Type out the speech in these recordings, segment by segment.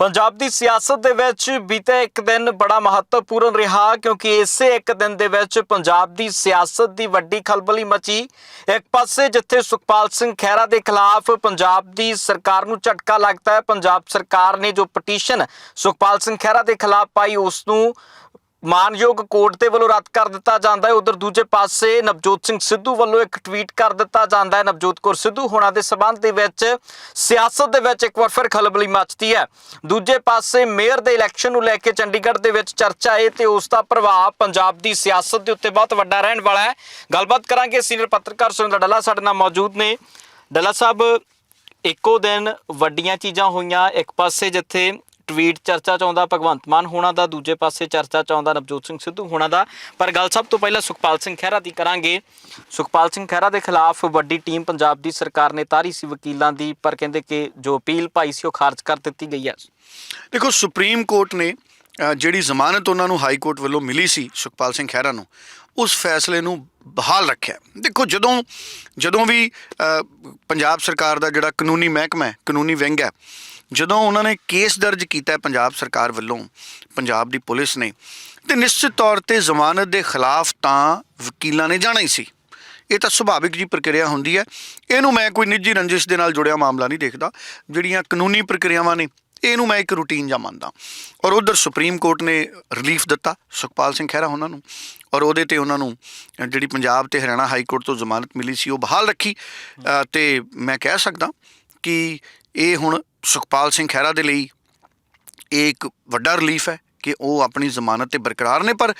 ਪੰਜਾਬ ਦੀ ਸਿਆਸਤ ਦੇ ਵਿੱਚ ਬੀਤੇ ਇੱਕ ਦਿਨ ਬੜਾ ਮਹੱਤਵਪੂਰਨ ਰਿਹਾ ਕਿਉਂਕਿ ਇਸੇ ਇੱਕ ਦਿਨ ਦੇ ਵਿੱਚ ਪੰਜਾਬ ਦੀ ਸਿਆਸਤ ਦੀ ਵੱਡੀ ਖਲਬਲੀ ਮਚੀ। ਇੱਕ ਪਾਸੇ ਜਿੱਥੇ ਸੁਖਪਾਲ ਸਿੰਘ ਖਹਿਰਾ ਦੇ ਖਿਲਾਫ ਪੰਜਾਬ ਦੀ ਸਰਕਾਰ ਨੂੰ ਝਟਕਾ ਲੱਗਦਾ ਹੈ, ਪੰਜਾਬ ਸਰਕਾਰ ਨੇ ਜੋ ਪਟੀਸ਼ਨ ਸੁਖਪਾਲ ਸਿੰਘ ਖਹਿਰਾ ਦੇ ਖਿਲਾਫ ਪਾਈ, ਉਸ ਨੂੰ ਮਾਨਯੋਗ ਕੋਰਟ ਦੇ ਵੱਲੋਂ ਰੱਦ ਕਰ ਦਿੱਤਾ ਜਾਂਦਾ ਹੈ। ਉਧਰ ਦੂਜੇ ਪਾਸੇ ਨਵਜੋਤ ਸਿੰਘ ਸਿੱਧੂ ਵੱਲੋਂ ਇੱਕ ਟਵੀਟ ਕਰ ਦਿੱਤਾ ਜਾਂਦਾ ਹੈ। ਨਵਜੋਤ ਕੌਰ ਸਿੱਧੂ ਹੋਣਾ ਦੇ ਸਬੰਧ ਦੇ ਵਿੱਚ ਸਿਆਸਤ ਦੇ ਵਿੱਚ ਇੱਕ ਵਾਰ ਫਿਰ ਖਲਬਲੀ ਮਚਦੀ ਹੈ। ਦੂਜੇ ਪਾਸੇ ਮੇਅਰ ਦੇ ਇਲੈਕਸ਼ਨ ਨੂੰ ਲੈ ਕੇ ਚੰਡੀਗੜ੍ਹ ਦੇ ਵਿੱਚ ਚਰਚਾ ਹੈ ਤੇ ਉਸ ਦਾ ਪ੍ਰਭਾਵ ਪੰਜਾਬ ਦੀ ਸਿਆਸਤ ਦੇ ਉੱਤੇ ਬਹੁਤ ਵੱਡਾ ਰਹਿਣ ਵਾਲਾ ਹੈ। ਗੱਲਬਾਤ ਕਰਾਂਗੇ ਸੀਨੀਅਰ ਪੱਤਰਕਾਰ ਸੁਰਿੰਦਰ ਡੱਲਾ ਸਾਡੇ ਨਾਲ ਮੌਜੂਦ ਨੇ। ਡੱਲਾ ਸਾਹਿਬ, ਇੱਕੋ ਦਿਨ ਵੱਡੀਆਂ ਚੀਜ਼ਾਂ ਹੋਈਆਂ। ਇੱਕ ਪਾਸੇ ਜਿੱਥੇ ਟਵੀਟ ਚਰਚਾ ਚ ਆਉਂਦਾ ਭਗਵੰਤ ਮਾਨ, ਹੋਣਾ ਦਾ ਦੂਜੇ ਪਾਸੇ ਚਰਚਾ ਚ ਆਉਂਦਾ ਨਵਜੋਤ ਸਿੰਘ ਸਿੱਧੂ, ਹੋਣਾ ਦਾ। ਪਰ ਗੱਲ ਸਭ ਤੋਂ ਪਹਿਲਾਂ ਸੁਖਪਾਲ ਸਿੰਘ ਖਹਿਰਾ ਦੀ ਕਰਾਂਗੇ। ਸੁਖਪਾਲ ਸਿੰਘ ਖਹਿਰਾ ਦੇ ਖਿਲਾਫ ਵੱਡੀ ਟੀਮ ਪੰਜਾਬ ਦੀ ਸਰਕਾਰ ਨੇ ਤਾਰੀ ਸੀ ਵਕੀਲਾਂ ਦੀ, ਪਰ ਕਹਿੰਦੇ ਕਿ ਜੋ ਅਪੀਲ ਪਾਈ ਸੀ ਉਹ ਖਾਰਜ ਕਰ ਦਿੱਤੀ ਗਈ ਹੈ। ਦੇਖੋ, ਸੁਪਰੀਮ ਕੋਰਟ ਨੇ ਜਿਹੜੀ ਜ਼ਮਾਨਤ ਉਹਨਾਂ ਨੂੰ ਹਾਈ ਕੋਰਟ ਵੱਲੋਂ ਮਿਲੀ ਸੀ ਸੁਖਪਾਲ ਸਿੰਘ ਖਹਿਰਾ ਨੂੰ, ਉਸ ਫੈਸਲੇ ਨੂੰ ਬਹਾਲ ਰੱਖਿਆ ਦੇਖੋ, ਜਦੋਂ ਜਦੋਂ ਵੀ ਪੰਜਾਬ ਸਰਕਾਰ ਦਾ ਜਿਹੜਾ ਕਾਨੂੰਨੀ ਮਹਿਕਮਾ ਹੈ, ਕਾਨੂੰਨੀ ਵਿੰਗ ਹੈ ਜਦੋਂ ਉਹਨਾਂ ਨੇ ਕੇਸ ਦਰਜ ਕੀਤਾ ਪੰਜਾਬ ਸਰਕਾਰ ਵੱਲੋਂ ਪੰਜਾਬ ਦੀ ਪੁਲਿਸ ਨੇ ਤੇ ਨਿਸ਼ਚਿਤ ਤੌਰ ਤੇ ਜ਼ਮਾਨਤ ਦੇ ਖਿਲਾਫ ਤਾਂ ਵਕੀਲਾਂ ਨੇ ਜਾਣਾ ਹੀ ਸੀ। ਇਹ ਤਾਂ ਸੁਭਾਵਿਕ ਜੀ ਪ੍ਰਕਿਰਿਆ ਹੁੰਦੀ ਹੈ। ਇਹਨੂੰ ਮੈਂ ਕੋਈ ਨਿੱਜੀ ਰੰਜਿਸ਼ ਦੇ ਨਾਲ ਜੁੜਿਆ ਮਾਮਲਾ ਨਹੀਂ ਦੇਖਦਾ। ਜਿਹੜੀਆਂ ਕਾਨੂੰਨੀ ਪ੍ਰਕਿਰਿਆਵਾਂ ਨੇ ਇਹਨੂੰ ਮੈਂ ਇੱਕ ਰੂਟੀਨ ਜਾਂ ਮੰਨਦਾ। ਔਰ ਉਧਰ ਸੁਪਰੀਮ ਕੋਰਟ ਨੇ ਰਿਲੀਫ ਦਿੱਤਾ ਸੁਖਪਾਲ ਸਿੰਘ ਖਹਿਰਾ ਉਹਨਾਂ ਨੂੰ। ਔਰ ਉਹਦੇ ਤੇ ਉਹਨਾਂ ਨੂੰ ਜਿਹੜੀ ਪੰਜਾਬ ਤੇ ਹਰਿਆਣਾ ਹਾਈ ਕੋਰਟ ਤੋਂ ਜ਼ਮਾਨਤ ਮਿਲੀ ਸੀ ਉਹ ਬਹਾਲ ਰੱਖੀ। ਅ, ਤੇ ਮੈਂ ਕਹਿ ਸਕਦਾ ਕਿ ਇਹ ਹੁਣ ਸੁਖਪਾਲ ਸਿੰਘ ਖਹਿਰਾ ਦੇ ਲਈ ਇਹ ਇੱਕ ਵੱਡਾ ਰਿਲੀਫ ਹੈ ਕਿ ਉਹ ਆਪਣੀ ਜ਼ਮਾਨਤ ਤੇ ਬਰਕਰਾਰ ਨੇ, ਪਰ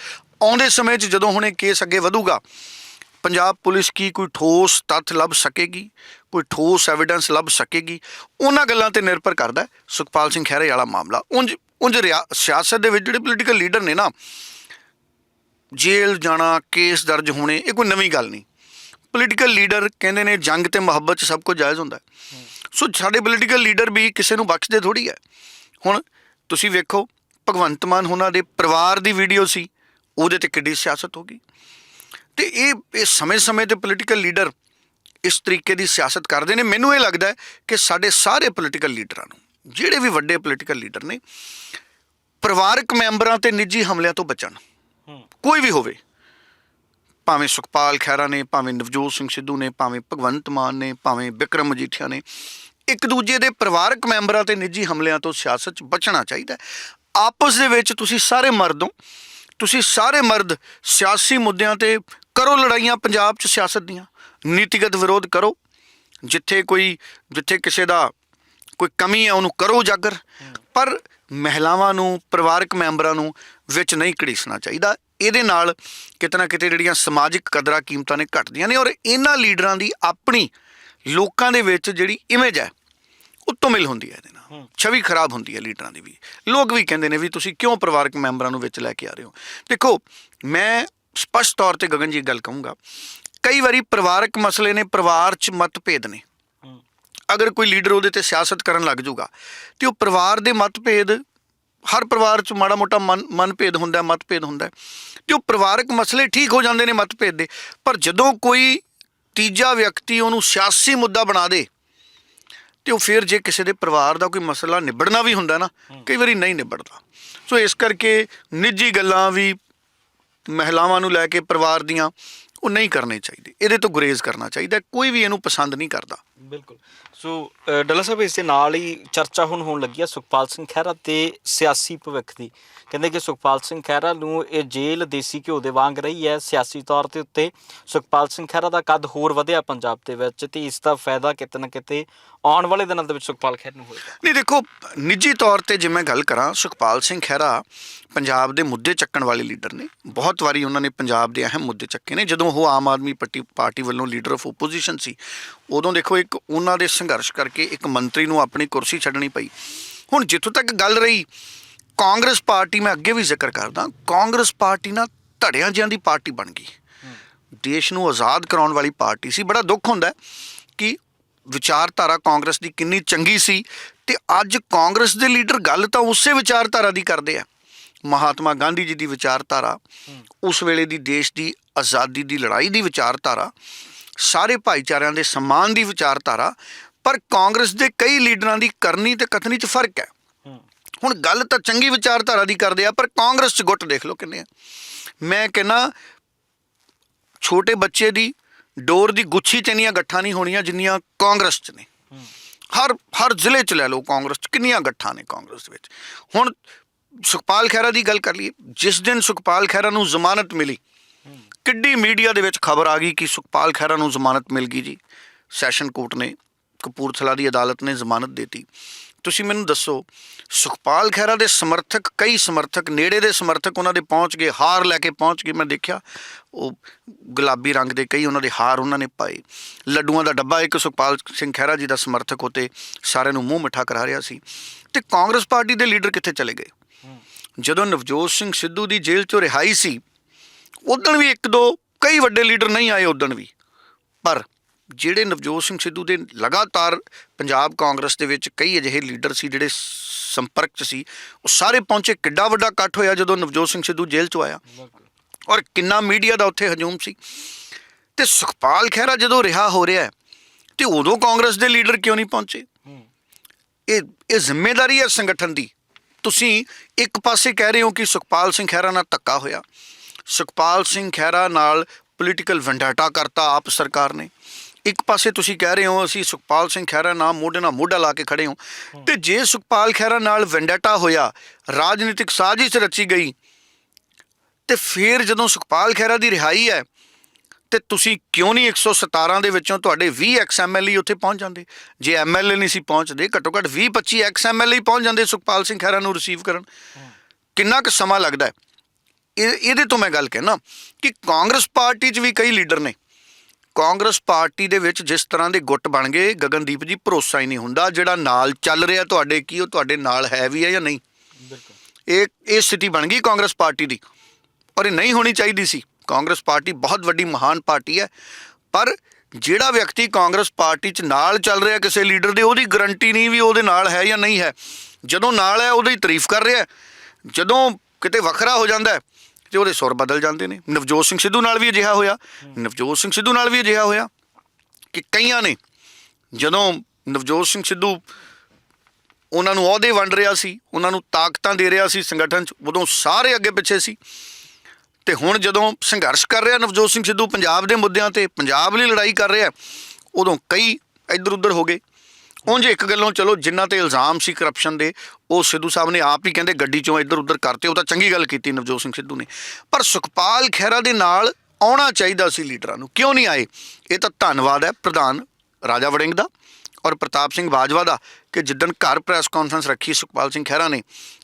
ਆਉਂਦੇ ਸਮੇਂ 'ਚ ਜਦੋਂ ਹੁਣ ਇਹ ਕੇਸ ਅੱਗੇ ਵਧੂਗਾ, ਪੰਜਾਬ ਪੁਲਿਸ ਕੀ ਕੋਈ ਠੋਸ ਤੱਥ ਲੱਭ ਸਕੇਗੀ? ਕੋਈ ਠੋਸ ਐਵੀਡੈਂਸ ਲੱਭ ਸਕੇਗੀ? ਉਹਨਾਂ ਗੱਲਾਂ ਤੇ ਨਿਰਭਰ ਕਰਦਾ ਸੁਖਪਾਲ ਸਿੰਘ ਖਹਿਰੇ ਵਾਲਾ ਮਾਮਲਾ। ਉਂਝ ਉਂਝ ਰਿਆ- ਸਿਆਸਤ ਦੇ ਵਿੱਚ ਜਿਹੜੇ ਪੋਲੀਟੀਕਲ ਲੀਡਰ ਨੇ ਨਾ, ਜੇਲ੍ਹ ਜਾਣਾ ਕੇਸ ਦਰਜ ਹੋਣੇ, ਇਹ ਕੋਈ ਨਵੀਂ ਗੱਲ ਨਹੀਂ। ਪੋਲੀਟੀਕਲ ਲੀਡਰ ਕਹਿੰਦੇ ਨੇ ਜੰਗ ਤੇ ਮੁਹੱਬਤ 'ਚ ਸਭ ਕੁਝ ਜਾਇਜ਼ ਹੁੰਦਾ ਹੈ। ਸੋ ਸਾਡੇ ਪੋਲੀਟੀਕਲ ਲੀਡਰ ਵੀ ਕਿਸੇ ਨੂੰ ਬਖਸ਼ਦੇ ਥੋੜੀ ਹੈ। ਹੁਣ ਤੁਸੀਂ ਵੇਖੋ ਭਗਵੰਤ ਮਾਨ ਉਹਨਾਂ ਦੇ ਪਰਿਵਾਰ ਦੀ ਵੀਡੀਓ ਸੀ ਉਹਦੇ ਤੇ ਕਿੱਡੀ ਸਿਆਸਤ ਹੋ ਗਈ। ਤੇ ਇਹ ਇਹ ਸਮੇਂ-ਸਮੇਂ ਤੇ ਪੋਲੀਟੀਕਲ ਲੀਡਰ ਇਸ ਤਰੀਕੇ ਦੀ ਸਿਆਸਤ ਕਰਦੇ ਨੇ। ਮੈਨੂੰ ਇਹ ਲੱਗਦਾ ਹੈ ਕਿ ਸਾਡੇ ਸਾਰੇ ਪੋਲੀਟੀਕਲ ਲੀਡਰਾਂ ਨੂੰ ਜਿਹੜੇ ਵੀ ਵੱਡੇ ਪੋਲੀਟੀਕਲ ਲੀਡਰ ਨੇ ਪਰਿਵਾਰਕ ਮੈਂਬਰਾਂ ਤੇ ਨਿੱਜੀ ਹਮਲਿਆਂ ਤੋਂ ਬਚਣ। ਕੋਈ ਵੀ ਹੋਵੇ ਭਾਵੇਂ ਸੁਖਪਾਲ ਖਹਿਰਾ ਨੇ ਭਾਵੇਂ ਨਵਜੋਤ ਸਿੰਘ ਸਿੱਧੂ ਨੇ ਭਾਵੇਂ ਭਗਵੰਤ ਮਾਨ ਨੇ ਭਾਵੇਂ ਵਿਕਰਮ ਮਜੀਠੀਆ ਨੇ ਇੱਕ ਦੂਜੇ ਦੇ ਪਰਿਵਾਰਕ ਮੈਂਬਰਾਂ ਤੇ ਨਿੱਜੀ ਹਮਲਿਆਂ ਤੋਂ ਸਿਆਸਤ 'ਚ ਬਚਣਾ ਚਾਹੀਦਾ ਆਪਸ ਦੇ ਵਿੱਚ ਤੁਸੀਂ ਸਾਰੇ ਮਰਦ ਹੋ। ਤੁਸੀਂ ਸਾਰੇ ਮਰਦ ਸਿਆਸੀ ਮੁੱਦਿਆਂ ਤੇ ਕਰੋ ਲੜਾਈਆਂ ਪੰਜਾਬ 'ਚ ਸਿਆਸਤ ਦੀਆਂ। ਨੀਤੀਗਤ ਵਿਰੋਧ ਕਰੋ। ਜਿੱਥੇ ਕੋਈ, ਜਿੱਥੇ ਕਿਸੇ ਦਾ ਕੋਈ ਕਮੀ ਹੈ, ਉਹਨੂੰ ਕਰੋ ਉਜਾਗਰ। ਪਰ ਮਹਿਲਾਵਾਂ ਨੂੰ, ਪਰਿਵਾਰਕ ਮੈਂਬਰਾਂ ਨੂੰ ਵਿੱਚ ਨਹੀਂ ਘੜੀਸਣਾ ਚਾਹੀਦਾ। ਇਹਦੇ ਨਾਲ ਕਿਤੇ ਨਾ ਕਿਤੇ ਜਿਹੜੀਆਂ ਸਮਾਜਿਕ ਕਦਰਾਂ ਕੀਮਤਾਂ ਨੇ ਘਟਦੀਆਂ ਨੇ ਔਰ ਇਹਨਾਂ ਲੀਡਰਾਂ ਦੀ ਆਪਣੀ ਲੋਕਾਂ ਦੇ ਵਿੱਚ ਜਿਹੜੀ ਇਮੇਜ ਹੈ ਉੱਤੋਂ ਮਿਲ ਹੁੰਦੀ ਹੈ ਇਹਦੇ ਨਾਲ। ਛਵੀ ਖਰਾਬ ਹੁੰਦੀ ਹੈ ਲੀਡਰਾਂ ਦੀ ਵੀ। ਲੋਕ ਵੀ ਕਹਿੰਦੇ ਨੇ ਵੀ ਤੁਸੀਂ ਕਿਉਂ ਪਰਿਵਾਰਕ ਮੈਂਬਰਾਂ ਨੂੰ ਵਿੱਚ ਲੈ ਕੇ ਆ ਰਹੇ ਹੋ? ਦੇਖੋ ਮੈਂ ਸਪਸ਼ਟ ਤੌਰ ਤੇ ਗਗਨ ਜੀ ਗੱਲ ਕਹੂੰਗਾ ਕਈ ਵਾਰੀ ਪਰਿਵਾਰਕ ਮਸਲੇ ਨੇ ਪਰਿਵਾਰ 'ਚ ਮਤਭੇਦ ਨੇ। ਅਗਰ ਕੋਈ ਲੀਡਰ ਉਹਦੇ ਤੇ ਸਿਆਸਤ ਕਰਨ ਲੱਗ ਜਾਊਗਾ ਤੇ ਉਹ ਪਰਿਵਾਰ ਦੇ ਮਤਭੇਦ ਹਰ ਪਰਿਵਾਰ 'ਚ ਮਾੜਾ ਮੋਟਾ ਮਨ ਮਨਭੇਦ ਹੁੰਦਾ ਮਤਭੇਦ ਹੁੰਦਾ। ਤੇ ਉਹ ਪਰਿਵਾਰਕ ਮਸਲੇ ਠੀਕ ਹੋ ਜਾਂਦੇ ਨੇ ਮਤਭੇਦ ਦੇ। ਪਰ ਜਦੋਂ ਕੋਈ ਤੀਜਾ ਵਿਅਕਤੀ ਉਹਨੂੰ ਸਿਆਸੀ ਮੁੱਦਾ ਬਣਾ ਦੇ ਤੇ ਉਹ ਫਿਰ ਜੇ ਕਿਸੇ ਦੇ ਪਰਿਵਾਰ ਦਾ ਕੋਈ ਮਸਲਾ ਨਿਬੜਨਾ ਵੀ ਹੁੰਦਾ ਨਾ ਕਈ ਵਾਰੀ ਨਹੀਂ ਨਿਬੜਦਾ। ਸੋ ਇਸ ਕਰਕੇ ਨਿੱਜੀ ਗੱਲਾਂ ਵੀ ਮਹਿਲਾਵਾਂ ਨੂੰ ਲੈ ਕੇ ਪਰਿਵਾਰ ਦੀਆਂ ਉਹ ਨਹੀਂ ਕਰਨੇ ਚਾਹੀਦੇ। ਇਹਦੇ ਤੋਂ ਗੁਰੇਜ਼ ਕਰਨਾ ਚਾਹੀਦਾ। ਕੋਈ ਵੀ ਇਹਨੂੰ ਪਸੰਦ ਨਹੀਂ ਕਰਦਾ। ਬਿਲਕੁਲ। ਸੋ ਅ, ਡੱਲਾ ਸਾਹਿਬ ਇਸ ਦੇ ਨਾਲ ਹੀ ਚਰਚਾ ਹੁਣ ਹੋਣ ਲੱਗੀ ਹੈ ਸੁਖਪਾਲ ਸਿੰਘ ਖਹਿਰਾ ਤੇ ਸਿਆਸੀ ਭਵਿੱਖ ਦੀ। ਕਹਿੰਦੇ ਕਿ ਸੁਖਪਾਲ ਸਿੰਘ ਖਹਿਰਾ ਨੂੰ ਇਹ ਜੇਲ੍ਹ ਦੇਸੀ ਘਿਓ ਦੇ ਵਾਂਗ ਰਹੀ ਹੈ। ਸਿਆਸੀ ਤੌਰ ਤੇ ਉੱਤੇ ਸੁਖਪਾਲ ਸਿੰਘ ਖਹਿਰਾ ਦਾ ਕੱਦ ਹੋਰ ਵਧਿਆ ਪੰਜਾਬ ਦੇ ਵਿੱਚ ਤੇ ਇਸ ਦਾ ਫਾਇਦਾ ਕਿਤੇ ਨਾ ਕਿਤੇ ਆਉਣ ਵਾਲੇ ਦਿਨਾਂ ਦੇ ਵਿੱਚ ਸੁਖਪਾਲ ਖਹਿਰਾ ਨੂੰ ਹੋਏਗਾ। ਨਹੀਂ ਦੇਖੋ ਨਿੱਜੀ ਤੌਰ ਤੇ ਜੇ ਮੈਂ ਗੱਲ ਕਰਾਂ ਸੁਖਪਾਲ ਸਿੰਘ ਖਹਿਰਾ ਪੰਜਾਬ ਦੇ ਮੁੱਦੇ ਚੱਕਣ ਵਾਲੇ ਲੀਡਰ ਨੇ। ਬਹੁਤ ਵਾਰੀ ਉਹਨਾਂ ਨੇ ਪੰਜਾਬ ਦੇ ਅਹਿਮ ਮੁੱਦੇ ਚੱਕੇ ਨੇ। ਜਦੋਂ ਉਹ ਆਮ ਆਦਮੀ ਪਾਰਟੀ ਪਾਰਟੀ ਵੱਲੋਂ ਲੀਡਰ ਆਫ ਓਪੋਜੀਸ਼ਨ ਸੀ ਉਦੋਂ ਦੇਖੋ ਇੱਕ ਉਹਨਾਂ ਦੇ ਸੰਘਰਸ਼ ਕਰਕੇ ਇੱਕ ਮੰਤਰੀ ਨੂੰ ਆਪਣੀ ਕੁਰਸੀ ਛੱਡਣੀ ਪਈ। ਹੁਣ ਜਿੱਥੋਂ ਤੱਕ ਗੱਲ ਰਹੀ, ਕਾਂਗਰਸ ਪਾਰਟੀ ਮੈਂ ਅੱਗੇ ਵੀ ਜ਼ਿਕਰ ਕਰਦਾ, ਕਾਂਗਰਸ ਪਾਰਟੀ ਨਾ ਧੜਿਆਂ ਜਿਆਂ ਦੀ ਪਾਰਟੀ ਬਣ ਗਈ। ਦੇਸ਼ ਨੂੰ ਆਜ਼ਾਦ ਕਰਾਉਣ ਵਾਲੀ ਪਾਰਟੀ ਸੀ। ਬੜਾ ਦੁੱਖ ਹੁੰਦਾ ਕਿ ਵਿਚਾਰਧਾਰਾ ਕਾਂਗਰਸ ਦੀ ਕਿੰਨੀ ਚੰਗੀ ਸੀ ਤੇ ਅੱਜ ਕਾਂਗਰਸ ਦੇ ਲੀਡਰ ਗੱਲ ਤਾਂ ਉਸੇ ਵਿਚਾਰਧਾਰਾ ਦੀ ਕਰਦੇ ਆ। ਮਹਾਤਮਾ ਗਾਂਧੀ ਜੀ ਦੀ ਵਿਚਾਰਧਾਰਾ, ਉਸ ਵੇਲੇ ਦੀ ਦੇਸ਼ ਦੀ ਆਜ਼ਾਦੀ ਦੀ ਲੜਾਈ ਦੀ ਵਿਚਾਰਧਾਰਾ ਸਾਰੇ ਭਾਈਚਾਰਿਆਂ ਦੇ ਸਨਮਾਨ ਦੀ ਵਿਚਾਰਧਾਰਾ ਪਰ ਕਾਂਗਰਸ ਦੇ ਕਈ ਲੀਡਰਾਂ ਦੀ ਕਰਨੀ ਤੇ ਕਥਨੀ 'ਚ ਫ਼ਰਕ ਹੈ। ਹੁਣ ਗੱਲ ਤਾਂ ਚੰਗੀ ਵਿਚਾਰਧਾਰਾ ਦੀ ਕਰਦੇ ਆ ਪਰ ਕਾਂਗਰਸ 'ਚ ਗੁੱਟ ਦੇਖ ਲਓ ਕਿੰਨੇ ਆ। ਮੈਂ ਕਹਿੰਨਾ ਛੋਟੇ ਬੱਚੇ ਦੀ ਡੋਰ ਦੀ ਗੁੱਛੀ 'ਚ ਇੰਨੀਆਂ ਗੱਠਾਂ ਨਹੀਂ ਹੋਣੀਆਂ ਜਿੰਨੀਆਂ ਕਾਂਗਰਸ 'ਚ ਨੇ। ਹਰ ਹਰ ਜ਼ਿਲ੍ਹੇ 'ਚ ਲੈ ਲਓ ਕਾਂਗਰਸ 'ਚ ਕਿੰਨੀਆਂ ਗੱਠਾਂ ਨੇ ਕਾਂਗਰਸ ਦੇ ਵਿੱਚ। ਹੁਣ ਸੁਖਪਾਲ ਖਹਿਰਾ ਦੀ ਗੱਲ ਕਰ ਲਈਏ ਜਿਸ ਦਿਨ ਸੁਖਪਾਲ ਖਹਿਰਾ ਨੂੰ ਜ਼ਮਾਨਤ ਮਿਲੀ ਕਿੱਡੀ ਮੀਡੀਆ ਦੇ ਵਿੱਚ ਖਬਰ ਆ ਗਈ ਕਿ ਸੁਖਪਾਲ ਖਹਿਰਾ ਨੂੰ ਜ਼ਮਾਨਤ ਮਿਲ ਗਈ ਜੀ। ਸੈਸ਼ਨ ਕੋਰਟ ਨੇ ਕਪੂਰਥਲਾ ਦੀ ਅਦਾਲਤ ਨੇ ਜ਼ਮਾਨਤ ਦਿੱਤੀ। ਤੁਸੀਂ ਮੈਨੂੰ ਦੱਸੋ, ਸੁਖਪਾਲ ਖਹਿਰਾ ਦੇ ਸਮਰਥਕ, ਕਈ ਸਮਰਥਕ, ਨੇੜੇ ਦੇ ਸਮਰਥਕ ਉਹਨਾਂ ਦੇ ਪਹੁੰਚ ਗਏ, ਹਾਰ ਲੈ ਕੇ ਪਹੁੰਚ ਗਏ, ਮੈਂ ਦੇਖਿਆ, ਉਹ ਗੁਲਾਬੀ ਰੰਗ ਦੇ ਕਈ ਉਹਨਾਂ ਦੇ ਹਾਰ ਉਹਨਾਂ ਨੇ ਪਾਏ। ਲੱਡੂਆਂ ਦਾ ਡੱਬਾ, ਇੱਕ ਸੁਖਪਾਲ ਸਿੰਘ ਖਹਿਰਾ ਜੀ ਦਾ ਸਮਰਥਕ ਉਤੇ ਸਾਰਿਆਂ ਨੂੰ ਮੂੰਹ ਮਿੱਠਾ ਕਰਾ ਰਿਹਾ ਸੀ। ਤੇ ਕਾਂਗਰਸ ਪਾਰਟੀ ਦੇ ਲੀਡਰ ਕਿੱਥੇ ਚਲੇ ਗਏ? ਜਦੋਂ ਨਵਜੋਤ ਸਿੰਘ ਸਿੱਧੂ ਦੀ ਜੇਲ੍ਹ ਚੋਂ ਰਿਹਾਈ ਸੀ ਉਦੋਂ ਵੀ ਇੱਕ ਦੋ ਕਈ ਵੱਡੇ ਲੀਡਰ ਨਹੀਂ ਆਏ ਉਦੋਂ ਵੀ। ਪਰ ਜਿਹੜੇ ਨਵਜੋਤ ਸਿੰਘ ਸਿੱਧੂ ਦੇ ਲਗਾਤਾਰ ਪੰਜਾਬ ਕਾਂਗਰਸ ਦੇ ਵਿੱਚ ਕਈ ਅਜਿਹੇ ਲੀਡਰ ਸੀ ਜਿਹੜੇ ਸੰਪਰਕ 'ਚ ਸੀ ਉਹ ਸਾਰੇ ਪਹੁੰਚੇ ਕਿੱਡਾ ਵੱਡਾ ਇਕੱਠ ਹੋਇਆ ਜਦੋਂ ਨਵਜੋਤ ਸਿੰਘ ਸਿੱਧੂ ਜੇਲ੍ਹ 'ਚੋਂ ਆਇਆ। ਔਰ ਕਿੰਨਾ ਮੀਡੀਆ ਦਾ ਉੱਥੇ ਹਜੂਮ ਸੀ। ਤੇ ਸੁਖਪਾਲ ਖਹਿਰਾ ਜਦੋਂ ਰਿਹਾ ਹੋ ਰਿਹਾ ਤੇ ਉਦੋਂ ਕਾਂਗਰਸ ਦੇ ਲੀਡਰ ਕਿਉਂ ਨਹੀਂ ਪਹੁੰਚੇ? ਇਹ ਇਹ ਜ਼ਿੰਮੇਵਾਰੀ ਹੈ ਸੰਗਠਨ ਦੀ। ਤੁਸੀਂ ਇੱਕ ਪਾਸੇ ਕਹਿ ਰਹੇ ਹੋ ਕਿ ਸੁਖਪਾਲ ਸਿੰਘ ਖਹਿਰਾ ਨਾਲ ਧੱਕਾ ਹੋਇਆ। ਸੁਖਪਾਲ ਸਿੰਘ ਖਹਿਰਾ ਨਾਲ ਪੋਲੀਟੀਕਲ ਵੰਡਾਟਾ ਕਰਤਾ ਆਪ ਸਰਕਾਰ ਨੇ। ਇੱਕ ਪਾਸੇ ਤੁਸੀਂ ਕਹਿ ਰਹੇ ਹੋ, ਅਸੀਂ ਸੁਖਪਾਲ ਸਿੰਘ ਖਹਿਰਾ ਨਾਲ ਮੋਢੇ ਨਾਲ ਮੋਢਾ ਲਾ ਕੇ ਖੜੇ ਹਾਂ। ਤੇ ਜੇ ਸੁਖਪਾਲ ਖਹਿਰਾ ਨਾਲ ਵੰਡਾਟਾ ਹੋਇਆ, ਰਾਜਨੀਤਿਕ ਸਾਜ਼ਿਸ਼ ਰਚੀ ਗਈ, ਤੇ ਫਿਰ ਜਦੋਂ ਸੁਖਪਾਲ ਖਹਿਰਾ ਦੀ ਰਿਹਾਈ ਹੈ, ਤੇ ਤੁਸੀਂ ਕਿਉਂ ਨਹੀਂ 117 ਦੇ ਵਿੱਚੋਂ ਤੁਹਾਡੇ 20 ਐਕਸ ਐਮਐਲਏ ਉੱਥੇ ਪਹੁੰਚ ਜਾਂਦੇ? ਜੇ ਐਮਐਲਏ ਨਹੀਂ ਸੀ ਪਹੁੰਚਦੇ, ਘੱਟੋ ਘੱਟ 20 25 ਐਕਸ ਐਮਐਲਏ ਪਹੁੰਚ ਜਾਂਦੇ ਸੁਖਪਾਲ ਸਿੰਘ ਖਹਿਰਾ ਨੂੰ ਰਿਸੀਵ ਕਰਨ। ਕਿੰਨਾ ਕੁ ਸਮਾਂ ਲੱਗਦਾ ਹੈ? ਇਹਦੇ ਤੋਂ ਮੈਂ ਗੱਲ ਕਹਿਣਾ ਕਿ ਕਾਂਗਰਸ ਪਾਰਟੀ 'ਚ ਵੀ ਕਈ ਲੀਡਰ ਨੇ। ਕਾਂਗਰਸ ਪਾਰਟੀ ਦੇ ਵਿੱਚ ਜਿਸ ਤਰ੍ਹਾਂ ਦੇ ਗੁੱਟ ਬਣ ਗਏ ਗਗਨਦੀਪ ਜੀ ਭਰੋਸਾ ਹੀ ਨਹੀਂ ਹੁੰਦਾ ਜਿਹੜਾ ਨਾਲ ਚੱਲ ਰਿਹਾ ਤੁਹਾਡੇ ਕੀ ਉਹ ਤੁਹਾਡੇ ਨਾਲ ਹੈ ਵੀ ਹੈ ਜਾਂ ਨਹੀਂ। ਇਹ ਇਹ ਸਥਿਤੀ ਬਣ ਗਈ ਕਾਂਗਰਸ ਪਾਰਟੀ ਦੀ ਔਰ ਇਹ ਨਹੀਂ ਹੋਣੀ ਚਾਹੀਦੀ ਸੀ। ਕਾਂਗਰਸ ਪਾਰਟੀ ਬਹੁਤ ਵੱਡੀ ਮਹਾਨ ਪਾਰਟੀ ਹੈ ਪਰ ਜਿਹੜਾ ਵਿਅਕਤੀ ਕਾਂਗਰਸ ਪਾਰਟੀ 'ਚ ਨਾਲ ਚੱਲ ਰਿਹਾ ਕਿਸੇ ਲੀਡਰ ਦੇ ਉਹਦੀ ਗਰੰਟੀ ਨਹੀਂ ਵੀ ਉਹਦੇ ਨਾਲ ਹੈ ਜਾਂ ਨਹੀਂ ਹੈ। ਜਦੋਂ ਨਾਲ ਹੈ ਉਹਦੀ ਤਾਰੀਫ ਕਰ ਰਿਹਾ। ਜਦੋਂ ਕਿਤੇ ਵੱਖਰਾ ਹੋ ਜਾਂਦਾ ਹੈ ਤੇ ਉਹਦੇ ਸੁਰ ਬਦਲ ਜਾਂਦੇ ਨੇ। ਨਵਜੋਤ ਸਿੰਘ ਸਿੱਧੂ ਨਾਲ ਵੀ ਅਜਿਹਾ ਹੋਇਆ। ਨਵਜੋਤ ਸਿੰਘ ਸਿੱਧੂ ਨਾਲ ਵੀ ਅਜਿਹਾ ਹੋਇਆ ਕਿ ਕਈਆਂ ਨੇ ਜਦੋਂ ਨਵਜੋਤ ਸਿੰਘ ਸਿੱਧੂ ਉਹਨਾਂ ਨੂੰ ਅਹੁਦੇ ਵੰਡ ਰਿਹਾ ਸੀ, ਉਹਨਾਂ ਨੂੰ ਤਾਕਤਾਂ ਦੇ ਰਿਹਾ ਸੀ ਸੰਗਠਨ 'ਚ, ਉਦੋਂ ਸਾਰੇ ਅੱਗੇ ਪਿੱਛੇ ਸੀ। ਤੇ ਹੁਣ ਜਦੋਂ ਸੰਘਰਸ਼ ਕਰ ਰਿਹਾ ਨਵਜੋਤ ਸਿੰਘ ਸਿੱਧੂ ਪੰਜਾਬ ਦੇ ਮੁੱਦਿਆਂ ਤੇ, ਪੰਜਾਬ ਲਈ ਲੜਾਈ ਕਰ ਰਿਹਾ, ਉਦੋਂ ਕਈ ਇੱਧਰ ਉੱਧਰ ਹੋ ਗਏ। ਉਂਝ ਇੱਕ ਗੱਲੋਂ ਚਲੋ ਜਿਨ੍ਹਾਂ ਤੇ ਇਲਜ਼ਾਮ ਸੀ ਕਰਪਸ਼ਨ ਦੇ, ਉਹ ਸਿੱਧੂ ਸਾਹਿਬ ਨੇ ਆਪ ਹੀ ਕਹਿੰਦੇ ਗੱਡੀ ਚੋਂ ਇੱਧਰ ਉੱਧਰ ਕਰਤੇ, ਉਹ ਤਾਂ ਚੰਗੀ ਗੱਲ ਕੀਤੀ ਨਵਜੋਤ ਸਿੰਘ ਸਿੱਧੂ ਨੇ। ਪਰ ਸੁਖਪਾਲ ਖਹਿਰਾ ਦੇ ਨਾਲ ਆਉਣਾ ਚਾਹੀਦਾ ਸੀ ਲੀਡਰਾਂ ਨੂੰ, ਕਿਉਂ ਨਹੀਂ ਆਏ? ਇਹ ਤਾਂ ਧੰਨਵਾਦ ਹੈ ਪ੍ਰਧਾਨ ਰਾਜਾ ਵੜਿੰਗ ਦਾ ਔਰ ਪ੍ਰਤਾਪ ਸਿੰਘ ਬਾਜਵਾ ਦਾ ਕਿ ਜਿੱਦਣ ਘਰ ਪ੍ਰੈਸ ਕਾਨਫਰੰਸ ਰੱਖੀ ਸੁਖਪਾਲ ਸਿੰਘ ਖਹਿਰਾ ਨੇ,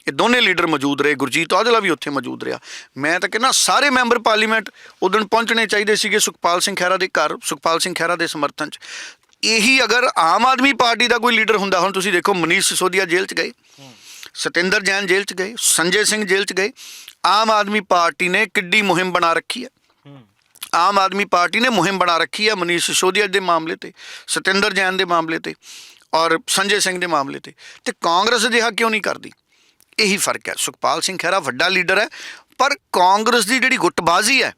ਇਹ ਦੋਨੇ ਲੀਡਰ ਮੌਜੂਦ ਰਹੇ, ਗੁਰਜੀਤ ਔਜਲਾ ਵੀ ਉੱਥੇ ਮੌਜੂਦ ਰਿਹਾ। ਮੈਂ ਤਾਂ ਕਹਿੰਦਾ ਸਾਰੇ ਮੈਂਬਰ ਪਾਰਲੀਮੈਂਟ ਉਦੋਂ ਪਹੁੰਚਣੇ ਚਾਹੀਦੇ ਸੀਗੇ ਸੁਖਪਾਲ ਸਿੰਘ ਖਹਿਰਾ ਦੇ ਘਰ, ਸੁਖਪਾਲ ਸਿੰਘ ਖਹਿਰਾ ਦੇ ਸਮਰਥਨ 'ਚ। ਇਹੀ ਅਗਰ ਆਮ ਆਦਮੀ ਪਾਰਟੀ ਦਾ ਕੋਈ ਲੀਡਰ ਹੁੰਦਾ, ਹੁਣ ਤੁਸੀਂ ਦੇਖੋ ਮਨੀਸ਼ ਸਿਸੋਦੀਆ ਜੇਲ੍ਹ 'ਚ ਗਏ, ਸਤਿੰਦਰ ਜੈਨ ਜੇਲ੍ਹ 'ਚ ਗਏ, ਸੰਜੇ ਸਿੰਘ ਜੇਲ੍ਹ 'ਚ ਗਏ, ਆਮ ਆਦਮੀ ਪਾਰਟੀ ਨੇ ਕਿੱਡੀ ਮੁਹਿੰਮ ਬਣਾ ਰੱਖੀ ਹੈ। ਆਮ ਆਦਮੀ ਪਾਰਟੀ ਨੇ ਮੁਹਿੰਮ ਬਣਾ ਰੱਖੀ ਹੈ ਮਨੀਸ਼ ਸਿਸੋਦੀਆ ਦੇ ਮਾਮਲੇ ਤੇ, ਸਤਿੰਦਰ ਜੈਨ ਦੇ ਮਾਮਲੇ ਤੇ ਔਰ ਸੰਜੇ ਸਿੰਘ ਦੇ ਮਾਮਲੇ ਤੇ। ਤੇ ਕਾਂਗਰਸ ਅਜਿਹਾ ਕਿਉਂ ਨਹੀਂ ਕਰਦੀ? ਇਹੀ ਫ਼ਰਕ ਹੈ। ਸੁਖਪਾਲ ਸਿੰਘ ਖਹਿਰਾ ਵੱਡਾ ਲੀਡਰ ਹੈ, ਪਰ ਕਾਂਗਰਸ ਦੀ ਜਿਹੜੀ ਗੁੱਟਬਾਜ਼ੀ ਹੈ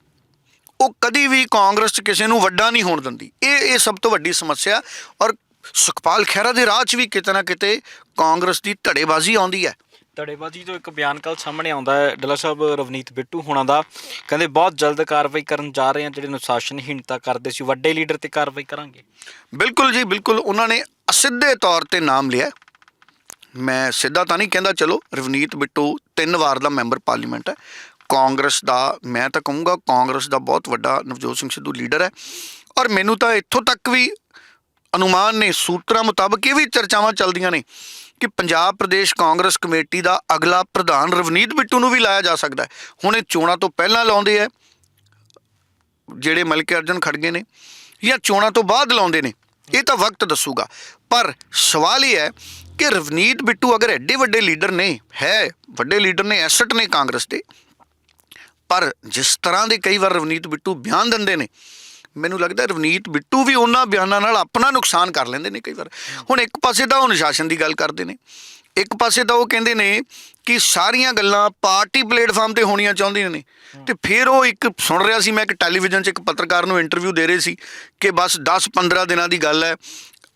ਉਹ ਕਦੀ ਵੀ ਕਾਂਗਰਸ 'ਚ ਕਿਸੇ ਨੂੰ ਵੱਡਾ ਨਹੀਂ ਹੋਣ ਦਿੰਦੀ। ਇਹ ਇਹ ਸਭ ਤੋਂ ਵੱਡੀ ਸਮੱਸਿਆ। ਔਰ ਸੁਖਪਾਲ ਖਹਿਰਾ ਦੇ ਰਾਹ 'ਚ ਵੀ ਕਿਤੇ ਨਾ ਕਿਤੇ ਕਾਂਗਰਸ ਦੀ ਧੜੇਬਾਜ਼ੀ ਆਉਂਦੀ ਹੈ। ਧੜੇਬਾਜ਼ੀ ਤੋਂ ਇੱਕ ਬਿਆਨ ਕੱਲ ਸਾਹਮਣੇ ਆਉਂਦਾ ਹੈ। ਡੱਲਾ ਸਾਹਿਬ ਰਵਨੀਤ ਬਿੱਟੂ ਹੋਣਾ ਦਾ। ਕਹਿੰਦੇ ਬਹੁਤ ਜਲਦ ਕਾਰਵਾਈ ਕਰਨ ਜਾ ਰਹੇ ਹਾਂ। ਜਿਹੜੇ ਅਨੁਸ਼ਾਸਨਹੀਣਤਾ ਕਰਦੇ ਸੀ ਵੱਡੇ ਲੀਡਰ ਤੇ ਕਾਰਵਾਈ ਕਰਾਂਗੇ। ਬਿਲਕੁਲ ਜੀ ਬਿਲਕੁਲ। ਉਹਨਾਂ ਨੇ ਅਸਿੱਧੇ ਤੌਰ ਤੇ ਨਾਮ ਲਿਆ। ਮੈਂ ਸਿੱਧਾ ਤਾਂ ਨਹੀਂ ਕਹਿੰਦਾ ਚਲੋ ਰਵਨੀਤ ਬਿੱਟੂ ਤਿੰਨ ਵਾਰ ਦਾ ਮੈਂਬਰ ਪਾਰਲੀਮੈਂਟ ਹੈ। ਕਾਂਗਰਸ ਦਾ, ਮੈਂ ਤਾਂ ਕਹੂੰਗਾ ਕਾਂਗਰਸ ਦਾ ਬਹੁਤ ਵੱਡਾ ਨਵਜੋਤ ਸਿੰਘ ਸਿੱਧੂ ਲੀਡਰ ਹੈ। ਔਰ ਮੈਨੂੰ ਤਾਂ ਇੱਥੋਂ ਤੱਕ ਵੀ ਅਨੁਮਾਨ ਨੇ, ਸੂਤਰਾਂ ਮੁਤਾਬਕ ਇਹ ਵੀ ਚਰਚਾਵਾਂ ਚੱਲਦੀਆਂ ਨੇ ਕਿ ਪੰਜਾਬ ਪ੍ਰਦੇਸ਼ ਕਾਂਗਰਸ ਕਮੇਟੀ ਦਾ ਅਗਲਾ ਪ੍ਰਧਾਨ ਰਵਨੀਤ ਬਿੱਟੂ ਨੂੰ ਵੀ ਲਾਇਆ ਜਾ ਸਕਦਾ ਹੈ। ਹੁਣ ਇਹ ਚੋਣਾਂ ਤੋਂ ਪਹਿਲਾਂ ਲਾਉਂਦੇ ਆ ਜਿਹੜੇ ਮਲਕੇ ਅਰਜਨ ਖੜਗੇ ਨੇ, ਜਾਂ ਚੋਣਾਂ ਤੋਂ ਬਾਅਦ ਲਾਉਂਦੇ ਨੇ, ਇਹ ਤਾਂ ਵਕਤ ਦੱਸੂਗਾ। ਪਰ ਸਵਾਲ ਇਹ ਹੈ ਕਿ ਰਵਨੀਤ ਬਿੱਟੂ ਅਗਰ ਐਡੇ ਵੱਡੇ ਲੀਡਰ ਨੇ, ਹੈ, ਵੱਡੇ ਲੀਡਰ ਨੇ, ਐਸਟ ਨੇ ਕਾਂਗਰਸ ਦੇ ਪਰ ਜਿਸ ਤਰ੍ਹਾਂ ਦੇ ਕਈ ਵਾਰ ਰਵਨੀਤ ਬਿੱਟੂ ਬਿਆਨ ਦਿੰਦੇ ਨੇ, ਮੈਨੂੰ ਲੱਗਦਾ ਰਵਨੀਤ ਬਿੱਟੂ ਵੀ ਉਹਨਾਂ ਬਿਆਨਾਂ ਨਾਲ ਆਪਣਾ ਨੁਕਸਾਨ ਕਰ ਲੈਂਦੇ ਨੇ ਕਈ ਵਾਰ ਹੁਣ ਇੱਕ ਪਾਸੇ ਤਾਂ ਉਹ ਅਨੁਸ਼ਾਸਨ ਦੀ ਗੱਲ ਕਰਦੇ ਨੇ, ਇੱਕ ਪਾਸੇ ਤਾਂ ਉਹ ਕਹਿੰਦੇ ਨੇ ਕਿ ਸਾਰੀਆਂ ਗੱਲਾਂ ਪਾਰਟੀ ਪਲੇਟਫਾਰਮ ਤੇ ਹੋਣੀਆਂ ਚਾਹੁੰਦੀਆਂ ਨੇ ਤੇ ਫਿਰ ਉਹ ਇੱਕ ਸੁਣ ਰਿਹਾ ਸੀ, ਮੈਂ ਇੱਕ ਟੈਲੀਵਿਜ਼ਨ 'ਚ ਇੱਕ ਪੱਤਰਕਾਰ ਨੂੰ ਇੰਟਰਵਿਊ ਦੇ ਰਹੇ ਸੀ ਕਿ ਬਸ 10-15 ਦਿਨਾਂ ਦੀ ਗੱਲ ਹੈ,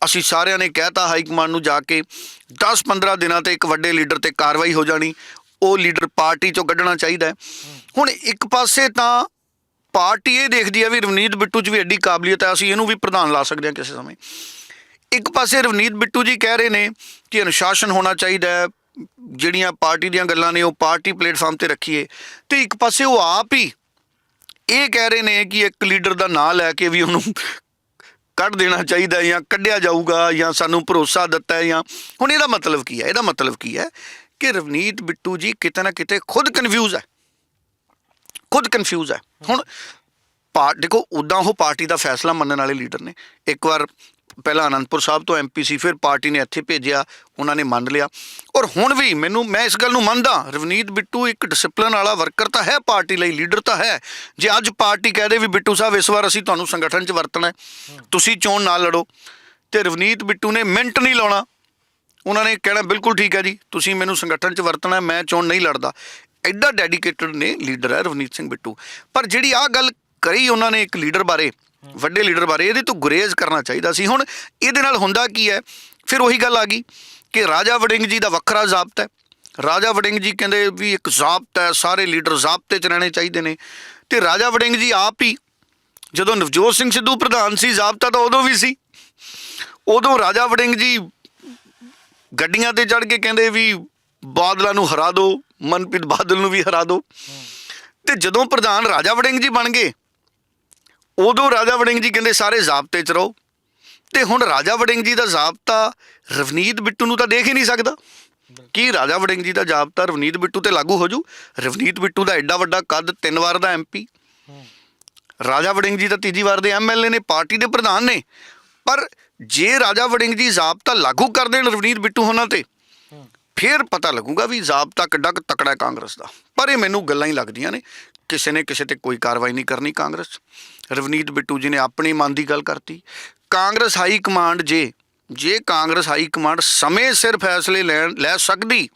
ਅਸੀਂ ਸਾਰਿਆਂ ਨੇ ਕਹਿਤਾ ਹਾਈ ਕਮਾਂਡ ਨੂੰ ਜਾ ਕੇ 10-15 ਦਿਨਾਂ ਤੇ ਇੱਕ ਵੱਡੇ ਲੀਡਰ ਤੇ ਕਾਰਵਾਈ ਹੋ ਜਾਣੀ, ਉਹ ਲੀਡਰ ਪਾਰਟੀ ਚੋਂ ਕੱਢਣਾ ਚਾਹੀਦਾ ਹੈ। ਹੁਣ ਇੱਕ ਪਾਸੇ ਤਾਂ ਪਾਰਟੀ ਇਹ ਦੇਖਦੀ ਹੈ ਵੀ ਰਵਨੀਤ ਬਿੱਟੂ 'ਚ ਵੀ ਐਡੀ ਕਾਬਲੀਅਤ ਹੈ ਅਸੀਂ ਇਹਨੂੰ ਵੀ ਪ੍ਰਧਾਨ ਲਾ ਸਕਦੇ ਹਾਂ ਕਿਸੇ ਸਮੇਂ। ਇੱਕ ਪਾਸੇ ਰਵਨੀਤ ਬਿੱਟੂ ਜੀ ਕਹਿ ਰਹੇ ਨੇ ਕਿ ਅਨੁਸ਼ਾਸਨ ਹੋਣਾ ਚਾਹੀਦਾ ਹੈ, ਜਿਹੜੀਆਂ ਪਾਰਟੀ ਦੀਆਂ ਗੱਲਾਂ ਨੇ ਉਹ ਪਾਰਟੀ ਪਲੇਟਫਾਰਮ ਤੇ ਰੱਖੀਏ। ਤੇ ਇੱਕ ਪਾਸੇ ਉਹ ਆਪ ਹੀ ਇਹ ਕਹਿ ਰਹੇ ਨੇ ਕਿ ਇੱਕ ਲੀਡਰ ਦਾ ਨਾਂ ਲੈ ਕੇ ਵੀ ਉਹਨੂੰ ਕੱਢ ਦੇਣਾ ਚਾਹੀਦਾ ਜਾਂ ਕੱਢਿਆ ਜਾਊਗਾ ਜਾਂ ਸਾਨੂੰ ਭਰੋਸਾ ਦਿੱਤਾ ਹੈ ਜਾਂ ਹੁਣ ਇਹਦਾ ਮਤਲਬ ਕੀ ਹੈ? ਇਹਦਾ ਮਤਲਬ ਕੀ ਹੈ ਕਿ ਰਵਨੀਤ ਬਿੱਟੂ ਜੀ ਕਿਤੇ ਨਾ ਕਿਤੇ ਖੁਦ ਕਨਫਿਊਜ਼ ਹੈ। ਖੁਦ ਕਨਫਿਊਜ਼ ਹੈ। ਹੁਣ ਪਾ, ਦੇਖੋ ਉਦਾਂ ਉਹ ਪਾਰਟੀ ਦਾ ਫੈਸਲਾ ਮੰਨਣ ਵਾਲੇ ਲੀਡਰ ਨੇ। ਇੱਕ ਵਾਰ ਪਹਿਲਾਂ ਅਨੰਦਪੁਰ ਸਾਹਿਬ ਤੋਂ ਐਮਪੀ ਸੀ, ਫਿਰ ਪਾਰਟੀ ਨੇ ਇੱਥੇ ਭੇਜਿਆ, ਉਹਨਾਂ ਨੇ ਮੰਨ ਲਿਆ। ਔਰ ਹੁਣ ਵੀ ਮੈਨੂੰ, ਮੈਂ ਇਸ ਗੱਲ ਨੂੰ ਮੰਨਦਾ, ਰਵਨੀਤ ਬਿੱਟੂ ਇੱਕ ਡਿਸਪਲਿਨ ਵਾਲਾ ਵਰਕਰ ਤਾਂ ਹੈ ਪਾਰਟੀ ਲਈ, ਲੀਡਰ ਤਾਂ ਹੈ। ਜੇ ਅੱਜ ਪਾਰਟੀ ਕਹਦੇ ਵੀ ਬਿੱਟੂ ਸਾਹਿਬ, ਇਸ ਵਾਰ ਅਸੀਂ ਤੁਹਾਨੂੰ ਸੰਗਠਨ 'ਚ ਵਰਤਣਾ ਤੁਸੀਂ ਚੋਣ ਨਾ ਲੜੋ। ਤੇ ਰਵਨੀਤ ਬਿੱਟੂ ਨੇ ਮਿੰਟ ਨਹੀਂ ਲਾਉਣਾ। ਉਹਨਾਂ ਨੇ ਕਹਿਣਾ, ਬਿਲਕੁਲ ਠੀਕ ਹੈ ਜੀ, ਤੁਸੀਂ ਮੈਨੂੰ ਸੰਗਠਨ 'ਚ ਵਰਤਣਾ ਮੈਂ ਚੋਣ ਨਹੀਂ ਲੜਦਾ। ਐਡਾ ਡੈਡੀਕੇਟਡ ਨੇ ਲੀਡਰ ਹੈ ਰਵਨੀਤ ਸਿੰਘ ਬਿੱਟੂ। ਪਰ ਜਿਹੜੀ ਆ ਗੱਲ ਕਰੀ ਉਹਨਾਂ ਨੇ ਇੱਕ ਲੀਡਰ ਬਾਰੇ, ਵੱਡੇ ਲੀਡਰ ਬਾਰੇ, ਇਹਦੇ ਤੋਂ ਗੁਰੇਜ਼ ਕਰਨਾ ਚਾਹੀਦਾ ਸੀ। ਹੁਣ ਇਹਦੇ ਨਾਲ ਹੁੰਦਾ ਕੀ ਹੈ? ਫਿਰ ਉਹੀ ਗੱਲ ਆ ਗਈ ਕਿ ਰਾਜਾ ਵੜਿੰਗ ਜੀ ਦਾ ਵੱਖਰਾ ਜ਼ਾਬਤਾ ਹੈ। ਰਾਜਾ ਵੜਿੰਗ ਜੀ ਕਹਿੰਦੇ ਵੀ ਇੱਕ ਜ਼ਾਬਤਾ ਹੈ, ਸਾਰੇ ਲੀਡਰ ਜ਼ਾਬਤੇ 'ਚ ਰਹਿਣੇ ਚਾਹੀਦੇ ਨੇ। ਤੇ ਰਾਜਾ ਵੜਿੰਗ ਜੀ ਆਪ ਹੀ, ਜਦੋਂ ਨਵਜੋਤ ਸਿੰਘ ਸਿੱਧੂ ਪ੍ਰਧਾਨ ਸੀ, ਜ਼ਾਬਤਾ ਤਾਂ ਉਦੋਂ ਵੀ ਸੀ। ਉਦੋਂ ਰਾਜਾ ਵੜਿੰਗ ਜੀ ਗੱਡੀਆਂ ਤੇ ਚੜ ਕੇ ਕਹਿੰਦੇ ਵੀ ਬਾਦਲਾਂ ਨੂੰ ਹਰਾ ਦਿਓ ਮਨਪ੍ਰੀਤ ਬਾਦਲ ਨੂੰ ਵੀ ਹਰਾ ਦਿਓ ਤੇ ਜਦੋਂ ਪ੍ਰਧਾਨ ਰਾਜਾ ਵੜਿੰਗ ਜੀ ਬਣ ਗਏ, ਉਦੋਂ ਰਾਜਾ ਵੜਿੰਗ ਜੀ ਕਹਿੰਦੇ ਸਾਰੇ ਜ਼ਾਬਤੇ 'ਚ ਰਹੋ। ਤੇ ਹੁਣ ਰਾਜਾ ਵੜਿੰਗ ਜੀ ਦਾ ਜ਼ਾਬਤਾ ਰਵਨੀਤ ਬਿੱਟੂ ਨੂੰ ਤਾਂ ਦੇਖ ਹੀ ਨਹੀਂ ਸਕਦਾ। ਕੀ ਰਾਜਾ ਵੜਿੰਗ ਜੀ ਦਾ ਜ਼ਾਬਤਾ ਰਵਨੀਤ ਬਿੱਟੂ ਤੇ ਲਾਗੂ ਹੋ ਜੂ? ਰਵਨੀਤ ਬਿੱਟੂ ਦਾ ਐਡਾ ਵੱਡਾ ਕੱਦ ਤਿੰਨ ਵਾਰ ਦਾ ਐਮਪੀ ਰਾਜਾ ਵੜਿੰਗ ਜੀ ਤਾਂ ਤੀਜੀ ਵਾਰ ਦੇ ਐਮਐਲਏ ਨੇ, ਪਾਰਟੀ ਦੇ ਪ੍ਰਧਾਨ ਨੇ। ਪਰ ਜੇ ਰਾਜਾ ਵੜਿੰਗ ਜੀ ਜ਼ਾਬਤਾ ਲਾਗੂ ਕਰ ਦੇਣ ਰਵਨੀਤ ਬਿੱਟੂ ਹੋਣਾ ਤੇ ਫਿਰ ਪਤਾ ਲੱਗੂਗਾ ਵੀ ਜ਼ਾਬਤਾ ਕਿੱਡਾ ਕੁ ਤਕੜਾ ਹੈ ਕਾਂਗਰਸ ਦਾ। ਪਰ ਇਹ ਮੈਨੂੰ ਗੱਲਾਂ ਹੀ ਲੱਗਦੀਆਂ ਨੇ। ਕਿਸੇ ਨੇ ਕਿਸੇ ਤੇ ਕੋਈ ਕਾਰਵਾਈ ਨਹੀਂ ਕਰਨੀ ਕਾਂਗਰਸ। ਰਵਨੀਤ ਬਿੱਟੂ ਜੀ ਨੇ ਆਪਣੀ ਮਨ ਦੀ ਗੱਲ ਕਰਤੀ। ਕਾਂਗਰਸ ਹਾਈ ਕਮਾਂਡ ਜੇ ਜੇ ਕਾਂਗਰਸ ਹਾਈ ਕਮਾਂਡ ਸਮੇਂ ਸਿਰ ਫੈਸਲੇ ਲੈਣ ਲੈ ਸਕਦੀ